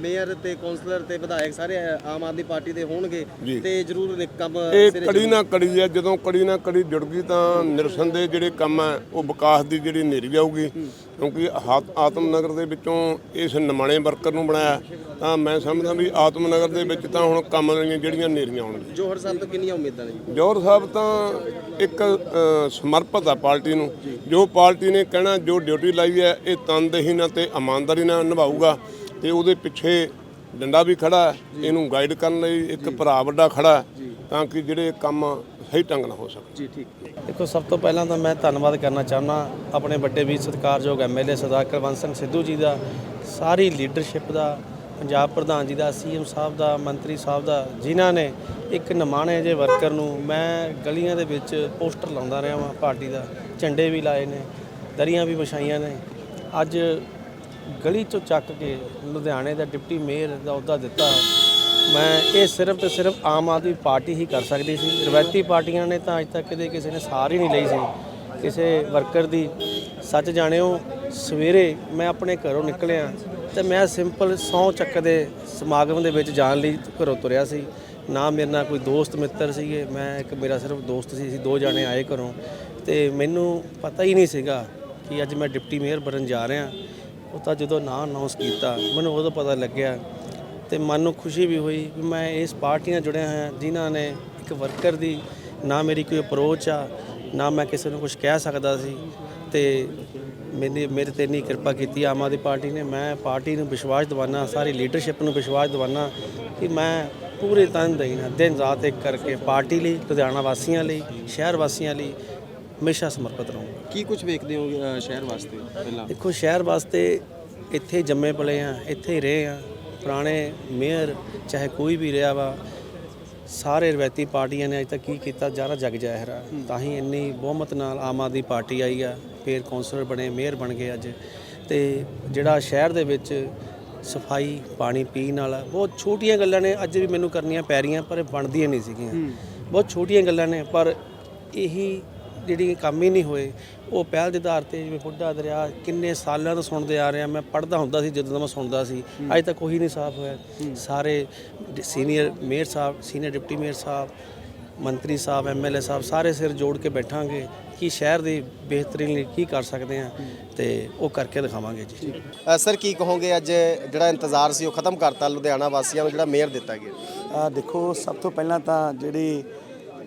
ਮੇਅਰ ਤੇ ਕੌਂਸਲਰ ਤੇ ਵਿਧਾਇਕ ਸਾਰੇ ਆਮ ਆਦਮੀ ਪਾਰਟੀ ਦੇ ਹੋਣਗੇ। ਤੇ ਜ਼ਰੂਰ ਕੰਮ ਇਹ ਕੜੀ ਨਾ ਕੜੀ ਹੈ ਜਦੋਂ ਕੜੀ ਨਾ ਕੜੀ ਜੁੜ ਗਈ ਤਾਂ ਨਿਰਸਨ ਦੇ ਜਿਹੜੇ ਕੰਮ ਹੈ ਉਹ ਵਿਕਾਸ ਦੀ ਜਿਹੜੀ ਨੇਰੀ ਆਊਗੀ। ਕਿਉਂਕਿ ਆਤ- ਆਤਮ ਨਗਰ ਦੇ ਵਿੱਚੋਂ ਇਸ ਨਿਮਾਣੇ ਵਰਕਰ ਨੂੰ ਬਣਾਇਆ ਤਾਂ ਮੈਂ ਸਮਝਦਾ ਵੀ ਆਤਮ ਨਗਰ ਦੇ ਵਿੱਚ ਤਾਂ ਹੁਣ ਕੰਮ ਦੀਆਂ ਜਿਹੜੀਆਂ ਨੇਰੀਆਂ ਆਉਣਗੀਆਂ ਜੋਹਰ ਸਾਹਿਬ ਤੋਂ ਕਿੰਨੀਆਂ ਉਮੀਦਾਂ ਨੇ ਜੀ? ਜੌਹਰ ਸਾਹਿਬ ਤਾਂ ਇੱਕ ਸਮਰਪਿਤ ਆ ਪਾਰਟੀ ਨੂੰ। ਜੋ। ਪਾਰਟੀ ਨੇ ਕਹਿਣਾ ਜੋ ਡਿਊਟੀ ਲਾਈ ਹੈ ਇਹ ਤਨਦੇਹੀ ਨਾਲ ਤੇ ਇਮਾਨਦਾਰੀ ਨਾਲ ਨਿਭਾਊਗਾ। ਤੇ ਉਹਦੇ ਪਿੱਛੇ ਡੰਡਾ ਵੀ ਖੜਾ ਇਹਨੂੰ ਗਾਈਡ ਕਰਨ ਲਈ ਇੱਕ ਭਰਾ ਵੱਡਾ ਖੜਾ ਤਾਂ ਕਿ ਜਿਹੜੇ ਕੰਮ ਸਹੀ ਢੰਗ ਨਾਲ ਹੋ ਸਕਣ ਜੀ, ਠੀਕ। ਦੇਖੋ, ਸਭ ਤੋਂ ਪਹਿਲਾਂ ਤਾਂ ਮੈਂ ਧੰਨਵਾਦ ਕਰਨਾ ਚਾਹੁੰਦਾ ਆਪਣੇ ਵੱਡੇ ਵੀਰ ਸਤਿਕਾਰਯੋਗ ਐਮਐਲਏ ਸਰਦਾਰ ਕੁਲਵੰਤ ਸਿੰਘ ਸਿੱਧੂ ਜੀ ਦਾ, ਸਾਰੀ ਲੀਡਰਸ਼ਿਪ ਦਾ, ਪੰਜਾਬ ਪ੍ਰਧਾਨ ਜੀ ਦਾ ਸੀਐਮ ਸਾਹਿਬ ਦਾ, ਮੰਤਰੀ ਸਾਹਿਬ ਦਾ, ਜਿਨ੍ਹਾਂ ਨੇ ਇੱਕ ਨਿਮਾਣੇ ਜੇ ਵਰਕਰ ਨੂੰ ਮੈਂ ਗਲੀਆਂ ਦੇ ਵਿੱਚ ਪੋਸਟਰ ਲਾਉਂਦਾ ਰਿਹਾ ਵਾਂ, ਪਾਰਟੀ ਦਾ, ਝੰਡੇ ਵੀ ਲਾਏ ਨੇ, ਦਰੀਆਂ ਵੀ ਵਿਛਾਈਆਂ ਨੇ। ਅੱਜ ਗਲੀ 'ਚੋਂ ਚੱਕ ਕੇ ਲੁਧਿਆਣੇ ਦਾ ਡਿਪਟੀ ਮੇਅਰ ਦਾ ਅਹੁਦਾ ਦਿੱਤਾ। ਮੈਂ ਇਹ ਸਿਰਫ ਤੇ ਸਿਰਫ ਆਮ ਆਦਮੀ ਪਾਰਟੀ ਹੀ ਕਰ ਸਕਦੀ ਸੀ। ਰਵਾਇਤੀ ਪਾਰਟੀਆਂ ਨੇ ਤਾਂ ਅੱਜ ਤੱਕ ਕਦੇ ਕਿਸੇ ਨੇ ਸਾਰ ਹੀ ਨਹੀਂ ਲਈ ਸੀ। ਕਿਸੇ ਵਰਕਰ ਦੀ, ਸੱਚ ਜਾਣਿਓ, ਸਵੇਰੇ ਮੈਂ ਆਪਣੇ ਘਰੋਂ ਨਿਕਲਿਆ ਤੇ ਮੈਂ ਸਿੰਪਲ ਸੌ ਚੱਕ ਦੇ ਸਮਾਗਮ ਦੇ ਵਿੱਚ ਜਾਣ ਲਈ ਘਰੋਂ ਤੁਰਿਆ ਸੀ। ਨਾ ਮੇਰੇ ਨਾਲ ਕੋਈ ਦੋਸਤ ਮਿੱਤਰ ਸੀਗੇ, ਮੈਂ ਇੱਕ ਮੇਰਾ ਸਿਰਫ ਦੋਸਤ ਸੀ, ਅਸੀਂ ਦੋ ਜਾਣੇ ਆਏ ਘਰੋਂ ਤੇ ਮੈਨੂੰ ਪਤਾ ਹੀ ਨਹੀਂ ਸੀਗਾ ਕਿ ਅੱਜ ਮੈਂ ਡਿਪਟੀ ਮੇਅਰ ਬਣਨ ਜਾ ਰਿਹਾ। ਉਹ ਤਾਂ ਜਦੋਂ ਨਾਂ ਅਨਾਉਂਸ ਕੀਤਾ, ਮੈਨੂੰ ਉਦੋਂ ਪਤਾ ਲੱਗਿਆ ਤੇ ਮਨ ਨੂੰ ਖੁਸ਼ੀ ਵੀ ਹੋਈ ਵੀ ਮੈਂ ਇਸ ਪਾਰਟੀ ਨਾਲ ਜੁੜਿਆ ਹਾਂ ਜਿਨ੍ਹਾਂ ਨੇ ਇੱਕ ਵਰਕਰ ਦੀ ਨਾ ਮੇਰੀ ਕੋਈ ਅਪਰੋਚ ਆ ਨਾ ਮੈਂ ਕਿਸੇ ਨੂੰ ਕੁਝ ਕਹਿ ਸਕਦਾ ਸੀ ਤੇ ਮੇਰੇ ਮੇਰੇ ਤੇ ਇੰਨੀ ਕਿਰਪਾ ਕੀਤੀ ਆਮ ਆਦਮੀ ਪਾਰਟੀ ਨੇ। ਮੈਂ ਪਾਰਟੀ ਨੂੰ ਵਿਸ਼ਵਾਸ ਦਿਵਾਨਾ ਸਾਰੀ ਲੀਡਰਸ਼ਿਪ ਨੂੰ ਵਿਸ਼ਵਾਸ ਦਿਵਾਨਾ ਕਿ ਮੈਂ ਪੂਰੇ ਤਨ ਨਾਲ ਦਿਨ ਰਾਤ ਇੱਕ ਕਰਕੇ ਪਾਰਟੀ ਲਈ ਲੁਧਿਆਣਾ ਵਾਸੀਆਂ ਲਈ ਸ਼ਹਿਰ ਵਾਸੀਆਂ ਲਈ ਹਮੇਸ਼ਾ ਸਮਰਪਿਤ ਰਹੂੰਗਾ। ਕੀ ਕੁਝ ਵੇਖਦੇ ਹੋ ਸ਼ਹਿਰ ਵਾਸਤੇ ਪਹਿਲਾਂ? ਦੇਖੋ ਸ਼ਹਿਰ ਵਾਸਤੇ ਇੱਥੇ ਜੰਮੇ ਪਲੇ ਆ ਇੱਥੇ ਹੀ ਰਹੇ ਆ। ਪੁਰਾਣੇ ਮੇਅਰ ਚਾਹੇ ਕੋਈ ਵੀ ਰਿਹਾ ਵਾ ਸਾਰੇ ਰਵਾਇਤੀ ਪਾਰਟੀਆਂ ਨੇ ਅਜ ਤੱਕ ਕੀ ਕੀਤਾ? ਜਾਰਾ ਜਗ ਜਾਹਿਰ ਆ ਤਾਂ ਹੀ ਇੰਨੀ ਬਹੁਮਤ ਨਾਲ ਆਮ ਆਦਮੀ ਪਾਰਟੀ ਆਈ ਆ। ਫਿਰ ਕੌਂਸਲਰ ਬਣੇ ਮੇਅਰ ਬਣ ਗਏ ਅੱਜ। ਤੇ ਜਿਹੜਾ ਸ਼ਹਿਰ ਦੇ ਵਿੱਚ ਸਫ਼ਾਈ ਪਾਣੀ ਪੀਣ ਵਾਲਾ ਬਹੁਤ ਛੋਟੀਆਂ ਗੱਲਾਂ ਨੇ। ਅੱਜ ਵੀ ਮੈਨੂੰ ਕਰਨੀਆਂ ਪੈ ਰਹੀਆਂ ਪਰ ਇਹ ਬਣਦੀਆਂ ਨਹੀਂ ਸੀਗੀਆਂ। ਬਹੁਤ ਛੋਟੀਆਂ ਗੱਲਾਂ ਨੇ ਪਰ ਇਹੀ ਜਿਹੜੀ ਕੰਮ ਹੀ ਨਹੀਂ ਹੋਏ ਉਹ ਪਹਿਲ ਦੇ ਆਧਾਰ ਤੇ ਜਿਵੇਂ ਬੁੱਢਾ ਦਰਿਆ ਕਿੰਨੇ ਸਾਲਾਂ ਤੋਂ ਸੁਣਦੇ ਆ ਰਹੇ ਆ ਮੈਂ ਪੜ੍ਹਦਾ ਹੁੰਦਾ ਸੀ ਜਦੋਂ ਦਾ ਮੈਂ ਸੁਣਦਾ ਸੀ। ਅੱਜ ਤੱਕ ਕੋਈ ਨਹੀਂ ਸਾਫ਼ ਹੋਇਆ। ਸਾਰੇ ਸੀਨੀਅਰ ਮੇਅਰ ਸਾਹਿਬ ਸੀਨੀਅਰ ਡਿਪਟੀ ਮੇਅਰ ਸਾਹਿਬ ਮੰਤਰੀ ਸਾਹਿਬ ਐਮਐਲਏ ਸਾਹਿਬ ਸਾਰੇ ਸਿਰ ਜੋੜ ਕੇ ਬੈਠਾਂਗੇ ਕਿ ਸ਼ਹਿਰ ਦੀ ਬਿਹਤਰੀ ਲਈ ਕੀ ਕਰ ਸਕਦੇ ਆ ਤੇ ਉਹ ਕਰਕੇ ਦਿਖਾਵਾਂਗੇ ਜੀ। ਸਰ ਕੀ ਕਹੋਗੇ ਅੱਜ ਜਿਹੜਾ ਇੰਤਜ਼ਾਰ ਸੀ ਉਹ ਖਤਮ ਕਰਤਾ ਲੁਧਿਆਣਾ ਵਾਸੀਆਂ ਨੂੰ ਜਿਹੜਾ ਮੇਅਰ ਦਿੱਤਾ ਗਿਆ? ਆ ਦੇਖੋ ਸਭ ਤੋਂ ਪਹਿਲਾਂ ਤਾਂ ਜਿਹੜੇ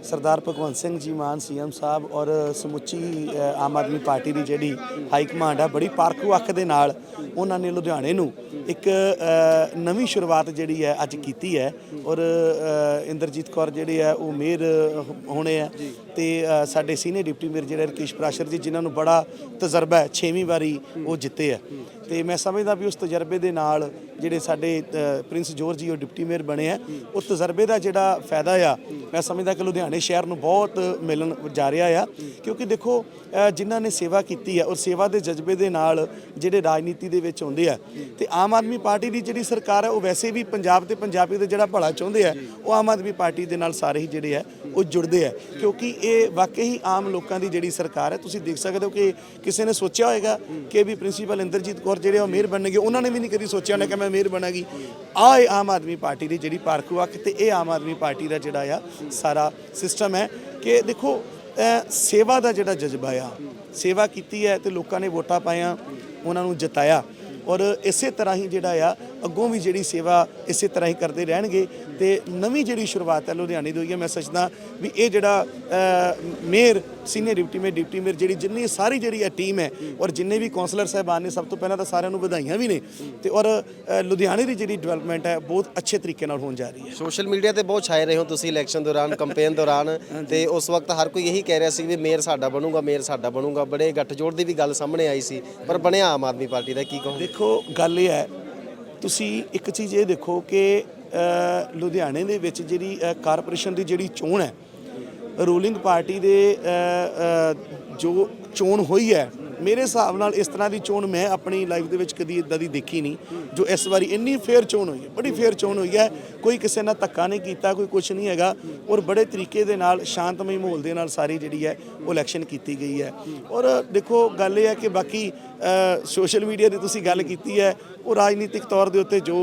ਸਰਦਾਰ ਭਗਵੰਤ ਸਿੰਘ ਜੀ ਮਾਨ ਸੀਐਮ ਸਾਹਿਬ ਔਰ ਸਮੁੱਚੀ ਆਮ ਆਦਮੀ ਪਾਰਟੀ ਦੀ ਜਿਹੜੀ ਹਾਈ ਕਮਾਂਡ ਆ, ਬੜੀ ਪਾਰਖੂ ਅੱਖ ਦੇ ਨਾਲ ਉਹਨਾਂ ਨੇ ਲੁਧਿਆਣੇ ਨੂੰ ਇੱਕ ਨਵੀਂ ਸ਼ੁਰੂਆਤ ਜਿਹੜੀ ਹੈ, ਅੱਜ ਕੀਤੀ ਹੈ ਔਰ ਇੰਦਰਜੀਤ ਕੌਰ ਜਿਹੜੇ ਆ, ਉਹ ਮੇਅਰ ਹੋਣੇ ਆ ਤੇ ਸਾਡੇ ਸੀਨੀਅਰ ਡਿਪਟੀ ਮੇਅਰ ਜਿਹੜੇ ਰਕੇਸ਼ ਪ੍ਰਾਸ਼ਰ ਜੀ, ਜਿਨ੍ਹਾਂ ਨੂੰ ਬੜਾ ਤਜਰਬਾ ਹੈ 6ਵੀਂ ਵਾਰੀ ਉਹ ਜਿੱਤੇ ਆ। ਤੇ ਮੈਂ ਸਮਝਦਾ ਵੀ ਉਸ ਤਜਰਬੇ ਦੇ ਨਾਲ ਜਿਹੜੇ ਸਾਡੇ ਪ੍ਰਿੰਸ ਜੋਰ ਜੀ, ਉਹ ਡਿਪਟੀ ਮੇਅਰ ਬਣੇ ਆ। ਉਸ ਤਜਰਬੇ ਦਾ ਜਿਹੜਾ ਫਾਇਦਾ ਆ, ਮੈਂ ਸਮਝਦਾ ਕਿ ਲੁਧਿਆਣੇ ਸ਼ਹਿਰ ਨੂੰ ਬਹੁਤ ਮਿਲਣ ਜਾ ਰਿਹਾ ਆ। ਕਿਉਂਕਿ ਦੇਖੋ ਜਿਨ੍ਹਾਂ ਨੇ ਸੇਵਾ ਕੀਤੀ ਆ, ਔਰ ਸੇਵਾ ਦੇ ਜਜ਼ਬੇ ਦੇ ਨਾਲ ਜਿਹੜੇ ਰਾਜਨੀਤੀ ਦੇ ਵਿੱਚ ਆਉਂਦੇ ਆ, ਤੇ ਆਮ ਆਦਮੀ ਪਾਰਟੀ ਦੀ ਜਿਹੜੀ ਸਰਕਾਰ ਹੈ ਉਹ ਵੈਸੇ ਵੀ ਪੰਜਾਬ ਤੇ ਪੰਜਾਬੀ ਦਾ ਜਿਹੜਾ ਭਲਾ ਚਾਹੁੰਦੇ ਆ, ਉਹ ਆਮ ਆਦਮੀ ਪਾਰਟੀ ਦੇ ਨਾਲ ਸਾਰੇ ਹੀ ਜਿਹੜੇ ਆ, ਉਹ ਜੁੜਦੇ ਆ। ਕਿਉਂਕਿ ਇਹ ਵਾਕਈ ਹੀ ਆਮ ਲੋਕਾਂ ਦੀ ਜਿਹੜੀ ਸਰਕਾਰ ਹੈ ਤੁਸੀਂ ਦੇਖ ਸਕਦੇ ਹੋ ਕਿ ਕਿਸੇ ਨੇ ਸੋਚਿਆ ਹੋਏਗਾ ਕਿ ਵੀ ਪ੍ਰਿੰਸੀਪਲ ਇੰਦਰਜੀਤ ਕੌਰ ਜਿਹੜੇ ਉਹ ਮੇਅਰ ਬਣਨਗੇ, ਉਹਨਾਂ ਨੇ ਵੀ ਨਹੀਂ ਕਦੀ ਸੋਚਿਆ ਹੋਣਾ ਕਿ ਮੈਂ ਮੇਅਰ ਬਣਾਂਗੀ। ਆ ਇਹ ਆਮ ਆਦਮੀ ਪਾਰਟੀ ਦੀ ਜਿਹੜੀ ਪਾਰਕੂ ਅੱਖ ਤੇ ਇਹ ਆਮ ਆਦਮੀ ਪਾਰਟੀ ਦਾ ਜਿਹੜਾ ਆ, ਸਾਰਾ ਸਿਸਟਮ ਹੈ ਕਿ ਦੇਖੋ ਸੇਵਾ ਦਾ ਜਿਹੜਾ ਜਜ਼ਬਾ ਆ, ਸੇਵਾ ਕੀਤੀ ਹੈ ਤੇ ਲੋਕਾਂ ਨੇ ਵੋਟਾਂ ਪਾਈਆਂ, ਉਹਨਾਂ ਨੂੰ ਜਿਤਾਇਆ। ਔਰ ਇਸੇ ਤਰ੍ਹਾਂ ਹੀ ਜਿਹੜਾ ਆ ਅੱਗੋਂ ਵੀ ਜਿਹੜੀ ਸੇਵਾ ਇਸੇ ਤਰ੍ਹਾਂ ਹੀ ਕਰਦੇ ਰਹਿਣਗੇ ਤੇ ਨਵੀਂ ਜਿਹੜੀ ਸ਼ੁਰੂਆਤ ਹੈ ਲੁਧਿਆਣੇ ਦੀ ਹੋਈ ਹੈ ਮੈਂ ਸੋਚਦਾ ਵੀ ਇਹ ਜਿਹੜਾ mayor senior deputy mayor deputy mayor ਜਿਹੜੀ ਜਿੰਨੀ ਸਾਰੀ ਜਿਹੜੀ ਇਹ ਟੀਮ ਹੈ ਔਰ ਜਿੰਨੇ ਵੀ ਕਾਉਂਸਲਰ ਸਾਹਿਬਾਨ ਨੇ ਸਭ ਤੋਂ ਪਹਿਲਾਂ ਤਾਂ ਸਾਰਿਆਂ ਨੂੰ ਵਧਾਈਆਂ ਵੀ ਨੇ ਤੇ ਔਰ ਲੁਧਿਆਣੇ ਦੀ ਜਿਹੜੀ ਡਿਵੈਲਪਮੈਂਟ ਹੈ ਬਹੁਤ ਅੱਛੇ ਤਰੀਕੇ ਨਾਲ ਹੋਣ ਜਾ ਰਹੀ ਹੈ। ਸੋਸ਼ਲ ਮੀਡੀਆ ਤੇ ਬਹੁਤ ਛਾਏ ਰਹੇ ਹੋ ਤੁਸੀਂ ਇਲੈਕਸ਼ਨ ਦੌਰਾਨ ਕੰਪੇਨ ਦੌਰਾਨ ਤੇ ਉਸ ਵਕਤ ਹਰ ਕੋਈ ਇਹੀ ਕਹਿ ਰਿਹਾ ਸੀ ਵੀ ਮੇਅਰ ਸਾਡਾ ਬਣੂਗਾ ਮੇਅਰ ਸਾਡਾ ਬਣੂਗਾ ਬੜੇ ਗੱਠਜੋੜ ਦੀ ਵੀ ਗੱਲ ਸਾਹਮਣੇ ਆਈ ਸੀ ਪਰ ਬਣਿਆ ਆਮ ਆਦਮੀ ਪਾਰਟੀ ਦਾ ਕੀ ਕਹੋ ਦੇਖੋ ਗੱਲ ਇਹ ਹੈ ਤੁਸੀਂ ਇੱਕ ਚੀਜ਼ ਇਹ ਦੇਖੋ ਕਿ ਲੁਧਿਆਣੇ ਦੇ ਵਿੱਚ ਜਿਹੜੀ ਕਾਰਪੋਰੇਸ਼ਨ ਦੀ ਜਿਹੜੀ ਚੋਣ ਹੈ, ਰੂਲਿੰਗ ਪਾਰਟੀ ਦੇ ਜੋ ਚੋਣ ਹੋਈ ਹੈ ਮੇਰੇ ਹਿਸਾਬ ਨਾਲ ਇਸ ਤਰ੍ਹਾਂ ਦੀ ਚੋਣ ਮੈਂ ਆਪਣੀ ਲਾਈਫ ਦੇ ਵਿੱਚ ਕਦੀ ਇਦਾਂ ਦੀ ਦੇਖੀ ਨਹੀਂ, ਜੋ ਇਸ ਵਾਰੀ ਇੰਨੀ ਫੇਅਰ ਚੋਣ ਹੋਈ ਹੈ, ਬੜੀ ਫੇਅਰ ਚੋਣ ਹੋਈ ਹੈ। ਕੋਈ ਕਿਸੇ ਨਾਲ ਧੱਕਾ ਨਹੀਂ ਕੀਤਾ, ਕੋਈ ਕੁਝ ਨਹੀਂ ਹੈਗਾ ਔਰ ਬੜੇ ਤਰੀਕੇ ਦੇ ਨਾਲ, ਸ਼ਾਂਤਮਈ ਮਾਹੌਲ ਦੇ ਨਾਲ ਸਾਰੀ ਜਿਹੜੀ ਹੈ ਉਹ ਇਲੈਕਸ਼ਨ ਕੀਤੀ ਗਈ ਹੈ। ਔਰ ਦੇਖੋ, ਗੱਲ ਇਹ ਹੈ ਕਿ ਬਾਕੀ ਸੋਸ਼ਲ ਮੀਡੀਆ ਦੀ ਤੁਸੀਂ ਗੱਲ ਕੀਤੀ ਹੈ, ਉਹ ਰਾਜਨੀਤਿਕ ਤੌਰ ਦੇ ਉੱਤੇ ਜੋ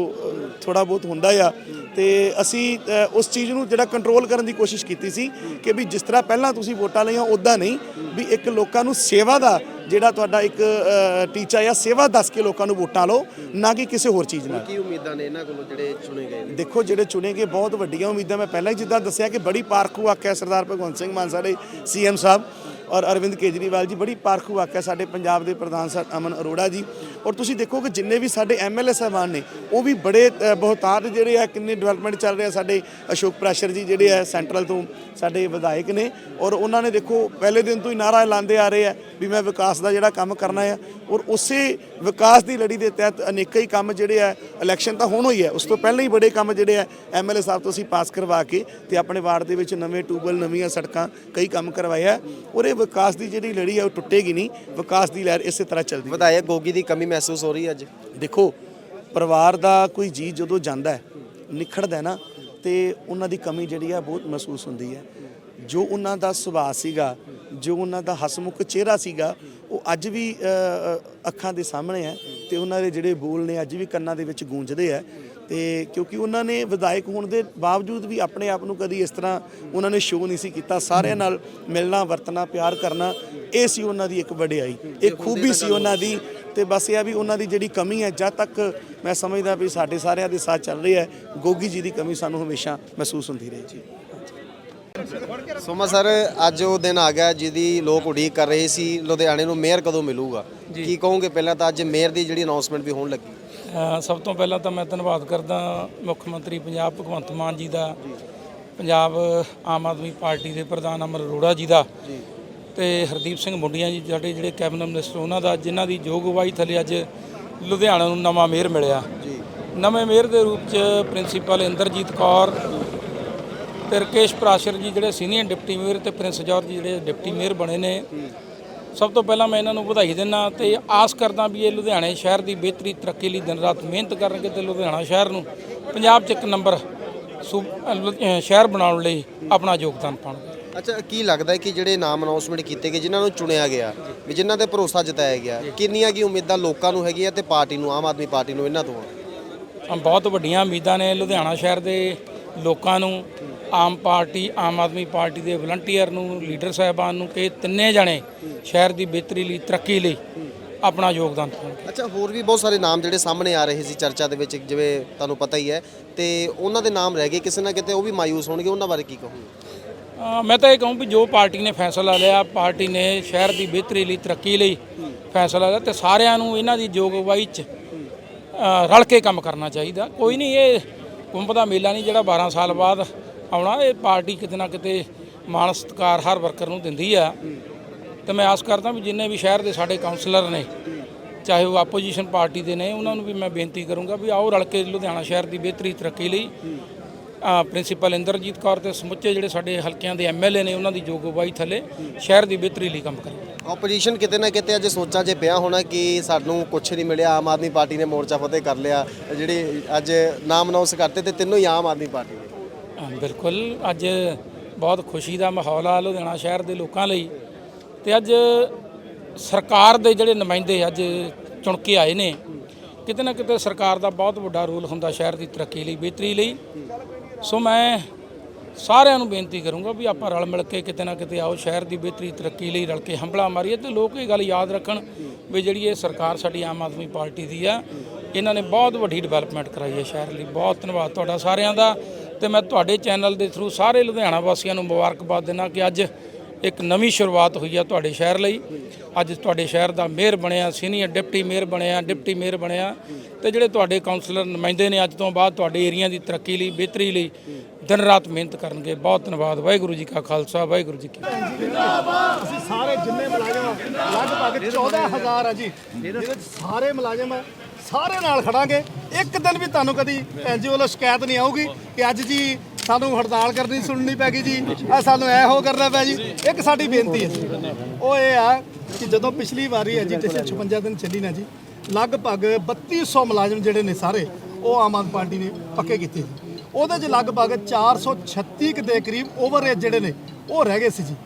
ਥੋੜਾ ਬਹੁਤ ਹੁੰਦਾ ਆ, ਤੇ ਅਸੀਂ ਉਸ ਚੀਜ਼ ਨੂੰ ਜਿਹੜਾ ਕੰਟਰੋਲ ਕਰਨ ਦੀ ਕੋਸ਼ਿਸ਼ ਕੀਤੀ ਸੀ ਕਿ ਵੀ ਜਿਸ ਤਰ੍ਹਾਂ ਪਹਿਲਾਂ ਤੁਸੀਂ ਵੋਟਾਂ ਲਈਆਂ ਉਦਾਂ ਨਹੀਂ, ਵੀ ਇੱਕ ਲੋਕਾਂ ਨੂੰ ਸੇਵਾ ਦਾ ਜਿਹੜਾ ਤੁਹਾਡਾ ਇੱਕ ਟੀਚਾ ਆ ਸੇਵਾ ਦੱਸ ਕੇ ਲੋਕਾਂ ਨੂੰ ਵੋਟਾਂ ਲਓ ਨਾ ਕਿ ਕਿਸੇ ਹੋਰ ਚੀਜ਼ ਨਾਲ। ਕੀ ਉਮੀਦਾਂ ਨੇ ਇਹਨਾਂ ਕੋਲੋਂ ਜਿਹੜੇ ਚੁਣੇ ਗਏ ਨੇ? ਦੇਖੋ ਜਿਹੜੇ ਚੁਣੇ ਗਏ ਬਹੁਤ ਵੱਡੀਆਂ ਉਮੀਦਾਂ। ਮੈਂ ਪਹਿਲਾਂ ਹੀ ਜਿੱਦਾਂ ਦੱਸਿਆ ਕਿ ਬੜੀ ਪਾਰਖੂ ਆਖਿਆ ਸਰਦਾਰ ਭਗਵੰਤ ਸਿੰਘ ਮਾਨ ਸਾਡੇ ਸੀਐਮ ਸਾਹਿਬ ਔਰ ਅਰਵਿੰਦ ਕੇਜਰੀਵਾਲ ਜੀ ਬੜੀ ਪਾਰਖੂ ਆਖਿਆ ਸਾਡੇ ਪੰਜਾਬ ਦੇ ਪ੍ਰਧਾਨ ਸਰ ਅਮਨ ਅਰੋੜਾ ਜੀ। ਔਰ ਤੁਸੀਂ ਦੇਖੋ ਕਿ ਜਿੰਨੇ ਵੀ ਸਾਡੇ ਐਮਐਲਏ ਸਾਹਿਬਾਨ ਨੇ ਉਹ ਵੀ ਬੜੇ ਬਹੁਤਾਤ ਜਿਹੜੇ ਆ ਕਿੰਨੇ ਡਿਵੈਲਪਮੈਂਟ ਚੱਲ ਰਿਹਾ ਸਾਡੇ ਅਸ਼ੋਕ ਪ੍ਰਾਸ਼ਰ ਜੀ ਜਿਹੜੇ ਆ ਸੈਂਟਰਲ ਤੋਂ ਸਾਡੇ ਵਿਧਾਇਕ ਨੇ। ਔਰ ਉਹਨਾਂ ਨੇ ਦੇਖੋ ਪਹਿਲੇ ਦਿਨ ਤੋਂ ਹੀ ਨਾਰਾ ਲਾਉਂਦੇ ਆ ਰਹੇ ਆ ਵੀ ਮੈਂ ਵਿਕਾਸ ਦਾ ਜਿਹੜਾ ਕੰਮ ਕਰਨਾ ਆ ਔਰ ਉਸੇ ਵਿਕਾਸ ਦੀ ਲੜੀ ਦੇ ਤਹਿਤ ਅਨੇਕਾਂ ਹੀ ਕੰਮ ਜਿਹੜੇ ਆ ਇਲੈਕਸ਼ਨ ਤਾਂ ਹੁਣ ਹੋਈ ਹੈ ਉਸ ਤੋਂ ਪਹਿਲਾਂ ਹੀ ਬੜੇ ਕੰਮ ਜਿਹੜੇ ਆ ਐਮਐਲਏ ਸਾਹਿਬ ਤੋਂ ਅਸੀਂ ਪਾਸ ਕਰਵਾ ਕੇ ਤੇ ਆਪਣੇ ਵਾਰਡ ਦੇ ਵਿੱਚ ਨਵੇਂ ਟੂਬਲ ਨਵੀਆਂ ਸੜਕਾਂ ਕਈ ਕੰਮ ਕਰਵਾਏ ਆ ਔਰ ਇਹ ਵਿਕਾਸ ਦੀ ਜਿਹੜੀ ਲੜੀ ਆ ਉਹ ਟੁੱਟੇਗੀ ਨਹੀਂ ਵਿਕਾਸ ਦੀ ਲਹਿਰ ਇਸੇ ਤਰ੍ਹਾਂ ਚੱਲਦੀ ਵਿਧਾਇਕ ਗੋਗੀ ਦੀ ਕਮੀ ਮਹਿਸੂਸ ਹੋ ਰਹੀ ਹੈ ਅੱਜ? ਦੇਖੋ ਪਰਿਵਾਰ ਦਾ ਕੋਈ ਜੀ ਜਦੋਂ ਜਾਂਦਾ ਹੈ ਨਿਖੜਦਾ ਹੈ ਨਾ ਤੇ ਉਹਨਾਂ ਦੀ ਕਮੀ ਜਿਹੜੀ ਆ ਬਹੁਤ ਮਹਿਸੂਸ ਹੁੰਦੀ ਹੈ। ਜੋ ਉਹਨਾਂ ਦਾ ਸੁਭਾਅ ਸੀਗਾ ਜੋ ਉਹਨਾਂ ਦਾ ਹਸਮੁਖ ਚਿਹਰਾ ਸੀਗਾ, ਉਹ ਅੱਜ ਵੀ ਅੱਖਾਂ ਦੇ ਸਾਹਮਣੇ ਹੈ ਤੇ ਉਹਨਾਂ ਦੇ ਜਿਹੜੇ ਬੋਲ ਨੇ ਅੱਜ ਵੀ ਕੰਨਾਂ ਦੇ ਵਿੱਚ ਗੂੰਜਦੇ ਆ ਤੇ ਕਿਉਂਕਿ ਉਹਨਾਂ ਨੇ ਵਿਧਾਇਕ ਹੋਣ ਦੇ ਬਾਵਜੂਦ ਵੀ ਆਪਣੇ ਆਪ ਨੂੰ ਕਦੀ ਇਸ ਤਰ੍ਹਾਂ ਉਹਨਾਂ ਨੇ ਸ਼ੋਅ ਨਹੀਂ ਸੀ ਕੀਤਾ। ਸਾਰਿਆਂ ਨਾਲ ਮਿਲਣਾ, ਵਰਤਣਾ, ਪਿਆਰ ਕਰਨਾ, ਇਹ ਸੀ ਉਹਨਾਂ ਦੀ ਇੱਕ ਵਡਿਆਈ। ਇਹ ਖੂਬੀ ਸੀ ਉਹਨਾਂ ਦੀ ਤੇ ਬਸ ਇਹ ਆ ਵੀ ਉਹਨਾਂ ਦੀ ਜਿਹੜੀ ਕਮੀ ਹੈ, ਜਦ ਤੱਕ ਮੈਂ ਸਮਝਦਾ ਵੀ ਸਾਡੇ ਸਾਰਿਆਂ ਦੇ ਸਾਥ ਚੱਲ ਰਿਹਾ ਹੈ, ਗੋਗੀ ਜੀ ਦੀ ਕਮੀ ਸਾਨੂੰ ਹਮੇਸ਼ਾ ਮਹਿਸੂਸ ਹੁੰਦੀ ਰਹੀ। ਜੀ ਸੋਮਾ ਸਰ ਅੱਜ ਉਹ ਦਿਨ ਆ ਗਿਆ ਜਿਹਦੀ ਲੋਕ ਉਡੀਕ ਕਰ ਰਹੇ ਸੀ। ਲੁਧਿਆਣੇ ਨੂੰ ਮੇਅਰ ਕਦੋਂ ਮਿਲੂਗਾ? ਕੀ ਕਹੋਗੇ ਪਹਿਲਾਂ ਤਾਂ ਅੱਜ ਮੇਅਰ ਦੀ ਜਿਹੜੀ ਅਨਾਉਂਸਮੈਂਟ ਵੀ ਹੋਣ ਲੱਗੀ? ਸਭ ਤੋਂ ਪਹਿਲਾਂ ਤਾਂ ਮੈਂ ਧੰਨਵਾਦ ਕਰਦਾ ਮੁੱਖ ਮੰਤਰੀ ਪੰਜਾਬ ਭਗਵੰਤ ਮਾਨ ਜੀ ਦਾ ਪੰਜਾਬ ਆਮ ਆਦਮੀ ਪਾਰਟੀ ਦੇ ਪ੍ਰਧਾਨ ਅਮਰ ਅਰੋੜਾ ਜੀ ਦਾ ਤੇ ਹਰਦੀਪ ਸਿੰਘ ਮੁੰਡੀਆਂ ਜੀ ਸਾਡੇ ਜਿਹੜੇ ਕੈਬਨਿਟ ਮਿਨਿਸਟਰ ਉਹਨਾਂ ਦਾ ਜਿਨ੍ਹਾਂ ਦੀ ਯੋਗ ਅਗਵਾਈ ਥੱਲੇ ਅੱਜ ਲੁਧਿਆਣਾ ਨੂੰ ਨਵਾਂ ਮੇਅਰ ਮਿਲਿਆ। ਨਵੇਂ ਮੇਅਰ ਦੇ ਰੂਪ 'ਚ ਪ੍ਰਿੰਸੀਪਲ ਇੰਦਰਜੀਤ ਕੌਰ ਤੇ ਰਕੇਸ਼ ਪ੍ਰਾਸ਼ਰ ਜੀ ਜਿਹੜੇ ਸੀਨੀਅਰ ਡਿਪਟੀ ਮੇਅਰ ਤੇ ਪ੍ਰਿੰਸ ਜੌਰਜ ਜਿਹੜੇ ਡਿਪਟੀ ਮੇਅਰ ਬਣੇ ਨੇ। ਸਭ ਤੋਂ ਪਹਿਲਾਂ ਮੈਂ ਇਹਨਾਂ ਨੂੰ ਵਧਾਈ ਦਿੰਦਾ ਤੇ ਆਸ ਕਰਦਾ ਵੀ ਇਹ ਲੁਧਿਆਣੇ ਸ਼ਹਿਰ ਦੀ ਬਿਹਤਰੀ ਤਰੱਕੀ ਲਈ ਦਿਨ ਰਾਤ ਮਿਹਨਤ ਕਰਨਗੇ ਤੇ ਲੁਧਿਆਣਾ ਸ਼ਹਿਰ ਨੂੰ ਪੰਜਾਬ 'ਚ ਇੱਕ ਨੰਬਰ ਸ਼ਹਿਰ ਬਣਾਉਣ ਲਈ ਆਪਣਾ ਯੋਗਦਾਨ ਪਾਉਣਗੇ। ਅੱਛਾ ਕੀ ਲੱਗਦਾ ਹੈ ਕਿ ਜਿਹੜੇ ਨਾਮ ਅਨਾਉਂਸਮੈਂਟ ਕੀਤੇ ਗਏ ਜਿਨ੍ਹਾਂ ਨੂੰ ਚੁਣਿਆ ਗਿਆ ਵੀ ਜਿਨ੍ਹਾਂ ਤੇ ਭਰੋਸਾ ਜਤਾਇਆ ਗਿਆ ਕਿੰਨੀਆਂ ਕੀ ਉਮੀਦਾਂ ਲੋਕਾਂ ਨੂੰ ਹੈਗੀਆਂ ਤੇ ਪਾਰਟੀ ਨੂੰ ਆਮ ਆਦਮੀ ਪਾਰਟੀ ਨੂੰ ਇਹਨਾਂ ਤੋਂ? ਬਹੁਤ ਵੱਡੀਆਂ ਉਮੀਦਾਂ ਨੇ ਲੁਧਿਆਣਾ ਸ਼ਹਿਰ ਦੇ। ਲੋਕਾਂ ਨੂੰ ਆਮ ਪਾਰਟੀ ਆਮ ਆਦਮੀ ਪਾਰਟੀ ਦੇ ਵਲੰਟੀਅਰ ਨੂੰ ਲੀਡਰ ਸਾਹਿਬਾਨ ਨੂੰ ਕਿ ਤਿੰਨੇ ਜਣੇ ਸ਼ਹਿਰ ਦੀ ਬਿਹਤਰੀ ਲਈ ਤਰੱਕੀ ਲਈ ਆਪਣਾ ਯੋਗਦਾਨ ਪਾਉਣਗੇ ਅੱਛਾ ਹੋਰ ਵੀ ਬਹੁਤ ਸਾਰੇ ਨਾਮ ਜਿਹੜੇ ਸਾਹਮਣੇ ਆ ਰਹੇ ਸੀ ਚਰਚਾ ਦੇ ਵਿੱਚ ਜਿਵੇਂ ਤੁਹਾਨੂੰ ਪਤਾ ਹੀ ਹੈ। ਤੇ ਉਹਨਾਂ ਦੇ ਨਾਮ ਰਹਿ ਗਏ ਕਿਸੇ ਨਾ ਕਿਤੇ ਉਹ ਵੀ ਮਾਯੂਸ ਹੋਣਗੇ ਉਹਨਾਂ ਬਾਰੇ ਕੀ ਕਹੋਗੇ? ਮੈਂ ਤਾਂ ਇਹ ਕਹੂੰ ਵੀ ਜੋ ਪਾਰਟੀ ਨੇ ਫੈਸਲਾ ਲਿਆ ਪਾਰਟੀ ਨੇ ਸ਼ਹਿਰ ਦੀ ਬਿਹਤਰੀ ਲਈ ਤਰੱਕੀ ਲਈ ਫੈਸਲਾ ਲਿਆ ਤੇ ਸਾਰਿਆਂ ਨੂੰ ਇਹਨਾਂ ਦੀ ਯੋਗ ਅਗਵਾਈ 'ਚ ਰਲ ਕੇ ਕੰਮ ਕਰਨਾ ਚਾਹੀਦਾ। ਕੋਈ ਨਹੀਂ ਇਹ ਕੁੰਭ ਦਾ ਮੇਲਾ ਨਹੀਂ ਜਿਹੜਾ 12 ਸਾਲ ਬਾਅਦ ਆਉਣਾ, ਇਹ ਪਾਰਟੀ ਕਿਤੇ ਨਾ ਕਿਤੇ ਮਾਣ ਸਤਿਕਾਰ ਹਰ ਵਰਕਰ ਨੂੰ ਦਿੰਦੀ ਆ। ਤੇ ਮੈਂ ਆਸ ਕਰਦਾ ਵੀ ਜਿੰਨੇ ਵੀ ਸ਼ਹਿਰ ਦੇ ਸਾਡੇ ਕਾਉਂਸਲਰ ਨੇ, ਚਾਹੇ ਉਹ ਆਪੋਜੀਸ਼ਨ ਪਾਰਟੀ ਦੇ ਨੇ, ਉਹਨਾਂ ਨੂੰ ਵੀ ਮੈਂ ਬੇਨਤੀ ਕਰੂੰਗਾ ਵੀ ਆਓ ਰਲ ਕੇ ਲੁਧਿਆਣਾ ਸ਼ਹਿਰ ਦੀ ਬਿਹਤਰੀ ਤਰੱਕੀ ਲਈ। ਪ੍ਰਿੰਸੀਪਲ ਇੰਦਰਜੀਤ ਕੌਰ ਤੇ ਸਮੁੱਚੇ ਜਿਹੜੇ ਸਾਡੇ ਹਲਕਿਆਂ ਦੇ ਐਮਐਲਏ ਨੇ ਉਹਨਾਂ ਦੀ ਯੋਗ ਅਗਵਾਈ ਥੱਲੇ ਸ਼ਹਿਰ ਦੀ ਬਿਹਤਰੀ ਲਈ ਕੰਮ ਕਰੀਏ ਆਪੋਜੀਸ਼ਨ ਕਿਤੇ ਨਾ ਕਿਤੇ ਅੱਜ ਸੋਚਾਂ 'ਚ ਪਿਆ ਹੋਣਾ ਕਿ ਸਾਨੂੰ ਕੁਝ ਨਹੀਂ ਮਿਲਿਆ ਆਮ ਆਦਮੀ ਪਾਰਟੀ ਨੇ ਮੋਰਚਾ ਫਤਿਹ ਕਰ ਲਿਆ ਜਿਹੜੇ ਅੱਜ ਨਾਮ ਅਨਾਉਂਸ ਕਰਤੇ ਤੇ ਤਿੰਨੋਂ ਹੀ ਆਮ ਆਦਮੀ ਪਾਰਟੀ ਨੇ। ਬਿਲਕੁਲ ਅੱਜ ਬਹੁਤ ਖੁਸ਼ੀ ਦਾ ਮਾਹੌਲ ਆ ਲੁਧਿਆਣਾ ਸ਼ਹਿਰ ਦੇ ਲੋਕਾਂ ਲਈ ਤੇ ਅੱਜ ਸਰਕਾਰ ਦੇ ਜਿਹੜੇ ਨੁਮਾਇੰਦੇ ਅੱਜ ਚੁਣ ਕੇ ਆਏ ਨੇ ਕਿਤੇ ਨਾ ਕਿਤੇ ਸਰਕਾਰ ਦਾ ਬਹੁਤ ਵੱਡਾ ਰੋਲ ਹੁੰਦਾ ਸ਼ਹਿਰ ਦੀ ਤਰੱਕੀ ਲਈ ਬਿਹਤਰੀ ਲਈ। ਸੋ ਮੈਂ ਸਾਰਿਆਂ ਨੂੰ ਬੇਨਤੀ ਕਰੂੰਗਾ ਵੀ ਆਪਾਂ ਰਲ ਮਿਲ ਕੇ ਕਿਤੇ ਨਾ ਕਿਤੇ ਆਓ, ਸ਼ਹਿਰ ਦੀ ਬਿਹਤਰੀ ਤਰੱਕੀ ਲਈ ਰਲ ਕੇ ਹੰਭਲਾ ਮਾਰੀਏ ਤੇ ਲੋਕ ਇਹ ਗੱਲ ਯਾਦ ਰੱਖਣ ਵੀ ਜਿਹੜੀ ਇਹ ਸਰਕਾਰ ਸਾਡੀ ਆਮ ਆਦਮੀ ਪਾਰਟੀ ਦੀ ਆ, ਇਹਨਾਂ ਨੇ ਬਹੁਤ ਵੱਡੀ ਡਿਵੈਲਪਮੈਂਟ ਕਰਾਈ ਹੈ ਸ਼ਹਿਰ ਲਈ। ਬਹੁਤ ਧੰਨਵਾਦ ਤੁਹਾਡਾ ਸਾਰਿਆਂ ਦਾ ਤੇ ਮੈਂ ਤੁਹਾਡੇ ਚੈਨਲ ਦੇ ਥਰੂ ਸਾਰੇ ਲੁਧਿਆਣਾ ਵਾਸੀਆਂ ਨੂੰ ਮੁਬਾਰਕਬਾਦ ਦਿੰਦਾ ਕਿ ਅੱਜ ਇੱਕ ਨਵੀਂ ਸ਼ੁਰੂਆਤ ਹੋਈ ਆ ਤੁਹਾਡੇ ਸ਼ਹਿਰ ਲਈ। ਅੱਜ ਤੁਹਾਡੇ ਸ਼ਹਿਰ ਦਾ ਮੇਅਰ ਬਣਿਆ ਸੀਨੀਅਰ ਡਿਪਟੀ ਮੇਅਰ ਬਣਿਆ ਡਿਪਟੀ ਮੇਅਰ ਬਣਿਆ ਤੇ ਜਿਹੜੇ ਤੁਹਾਡੇ ਕਾਉਂਸਲਰ ਨੁਮਾਇੰਦੇ ਨੇ ਅੱਜ ਤੋਂ ਬਾਅਦ ਤੁਹਾਡੇ ਏਰੀਆ ਦੀ ਤਰੱਕੀ ਲਈ ਬਿਹਤਰੀ ਲਈ ਦਿਨ ਰਾਤ ਮਿਹਨਤ ਕਰਨਗੇ। ਬਹੁਤ ਧੰਨਵਾਦ। ਵਾਹਿਗੁਰੂ ਜੀ ਕਾ ਖਾਲਸਾ ਵਾਹਿਗੁਰੂ ਜੀ ਕੀ ਫਤਿਹ। ਅਸੀਂ ਸਾਰੇ ਜਿੰਨੇ ਮੁਲਾਜ਼ਮ ਲਗਭਗ 14000 ਆ ਜੀ ਜਿਹਦੇ ਸਾਰੇ ਮੁਲਾਜ਼ਮ ਆ, ਸਾਰੇ ਨਾਲ ਖੜਾਂਗੇ। ਇੱਕ ਦਿਨ ਵੀ ਤੁਹਾਨੂੰ ਕਦੀ ਐਨਜੀਓ ਵੱਲੋਂ ਸ਼ਿਕਾਇਤ ਨਹੀਂ ਆਊਗੀ ਕਿ ਅੱਜ ਜੀ ਸਾਨੂੰ ਹੜਤਾਲ ਕਰਨੀ ਸੁਣਨੀ ਪੈ ਗਈ ਜੀ। ਆ ਸਾਨੂੰ ਐ ਹੋ ਕਰਨਾ ਪੈ ਜੀ। ਇੱਕ ਸਾਡੀ ਬੇਨਤੀ ਹੈ ਉਹ ਇਹ ਆ ਕਿ ਜਦੋਂ ਪਿਛਲੀ ਵਾਰੀ ਐਜੀਟੇਸ਼ਨ 56 ਦਿਨ ਚੱਲੀ ਨਾ ਜੀ, ਲਗਭਗ 3200 ਮੁਲਾਜ਼ਮ ਜਿਹੜੇ ਨੇ ਸਾਰੇ, ਉਹ ਆਮ ਆਦਮੀ ਪਾਰਟੀ ਨੇ ਪੱਕੇ ਕੀਤੇ ਜੀ। ਉਹਦੇ 'ਚ ਲਗਭਗ 436 ਕੁ ਦੇ ਕਰੀਬ ਓਵਰੇਜ ਜਿਹੜੇ ਨੇ, ਉਹ ਰਹਿ ਗਏ ਸੀ ਜੀ।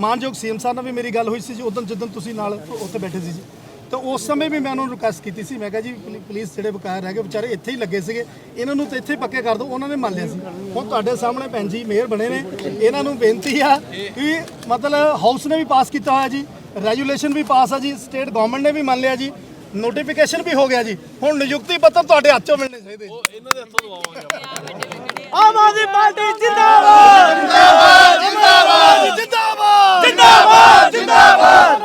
ਮਾਨਯੋਗ ਸੀਐਮ ਸਾਹਿਬ ਨਾਲ ਵੀ ਮੇਰੀ ਗੱਲ ਹੋਈ ਸੀ ਜੀ, ਉਦੋਂ ਜਦੋਂ ਤੁਸੀਂ ਨਾਲ ਉੱਥੇ ਬੈਠੇ ਸੀ ਜੀ। ਤਾਂ ਉਸ ਸਮੇਂ ਵੀ ਮੈਂ ਉਹਨਾਂ ਨੂੰ ਰਿਕਵੈਸਟ ਕੀਤੀ ਸੀ। ਮੈਂ ਕਿਹਾ ਜੀ ਪੁਲਿਸ ਜਿਹੜੇ ਬਕਾਇਰ ਰਹਿ ਗਏ ਵਿਚਾਰੇ ਇੱਥੇ ਹੀ ਲੱਗੇ ਸੀਗੇ। ਇਹਨਾਂ ਨੂੰ ਤਾਂ ਇੱਥੇ ਹੀ ਪੱਕੇ ਕਰ ਦਿਓ ਉਹਨਾਂ ਨੇ ਮੰਨ ਲਿਆ ਸੀ। ਉਹ ਤੁਹਾਡੇ ਸਾਹਮਣੇ ਭੈਣ ਜੀ ਮੇਅਰ ਬਣੇ ਨੇ। ਇਹਨਾਂ ਨੂੰ ਬੇਨਤੀ ਆ ਕਿ ਮਤਲਬ ਹਾਊਸ ਨੇ ਵੀ ਪਾਸ ਕੀਤਾ ਹੋਇਆ ਜੀ ਰੈਗੂਲੇਸ਼ਨ ਵੀ ਪਾਸ ਆ ਜੀ ਸਟੇਟ ਗਵਰਨਮੈਂਟ ਨੇ ਵੀ ਮੰਨ ਲਿਆ ਜੀ ਨੋਟੀਫਿਕੇਸ਼ਨ ਵੀ ਹੋ ਗਿਆ ਜੀ। ਹੁਣ ਨਿਯੁਕਤੀ ਪੱਤਰ ਤੁਹਾਡੇ ਹੱਥੋਂ ਮਿਲਣੇ ਚਾਹੀਦੇ ਆਮ ਆਦਮੀ ਪਾਰਟੀ ਜਿੰਦਾਬਾਦ ਜਿੰਦਾਬਾਦ ਜਿੰਦਾਬਾਦ! ਜਿੰਦਾਬਾਦ ਜਿੰਦਾਬਾਦ!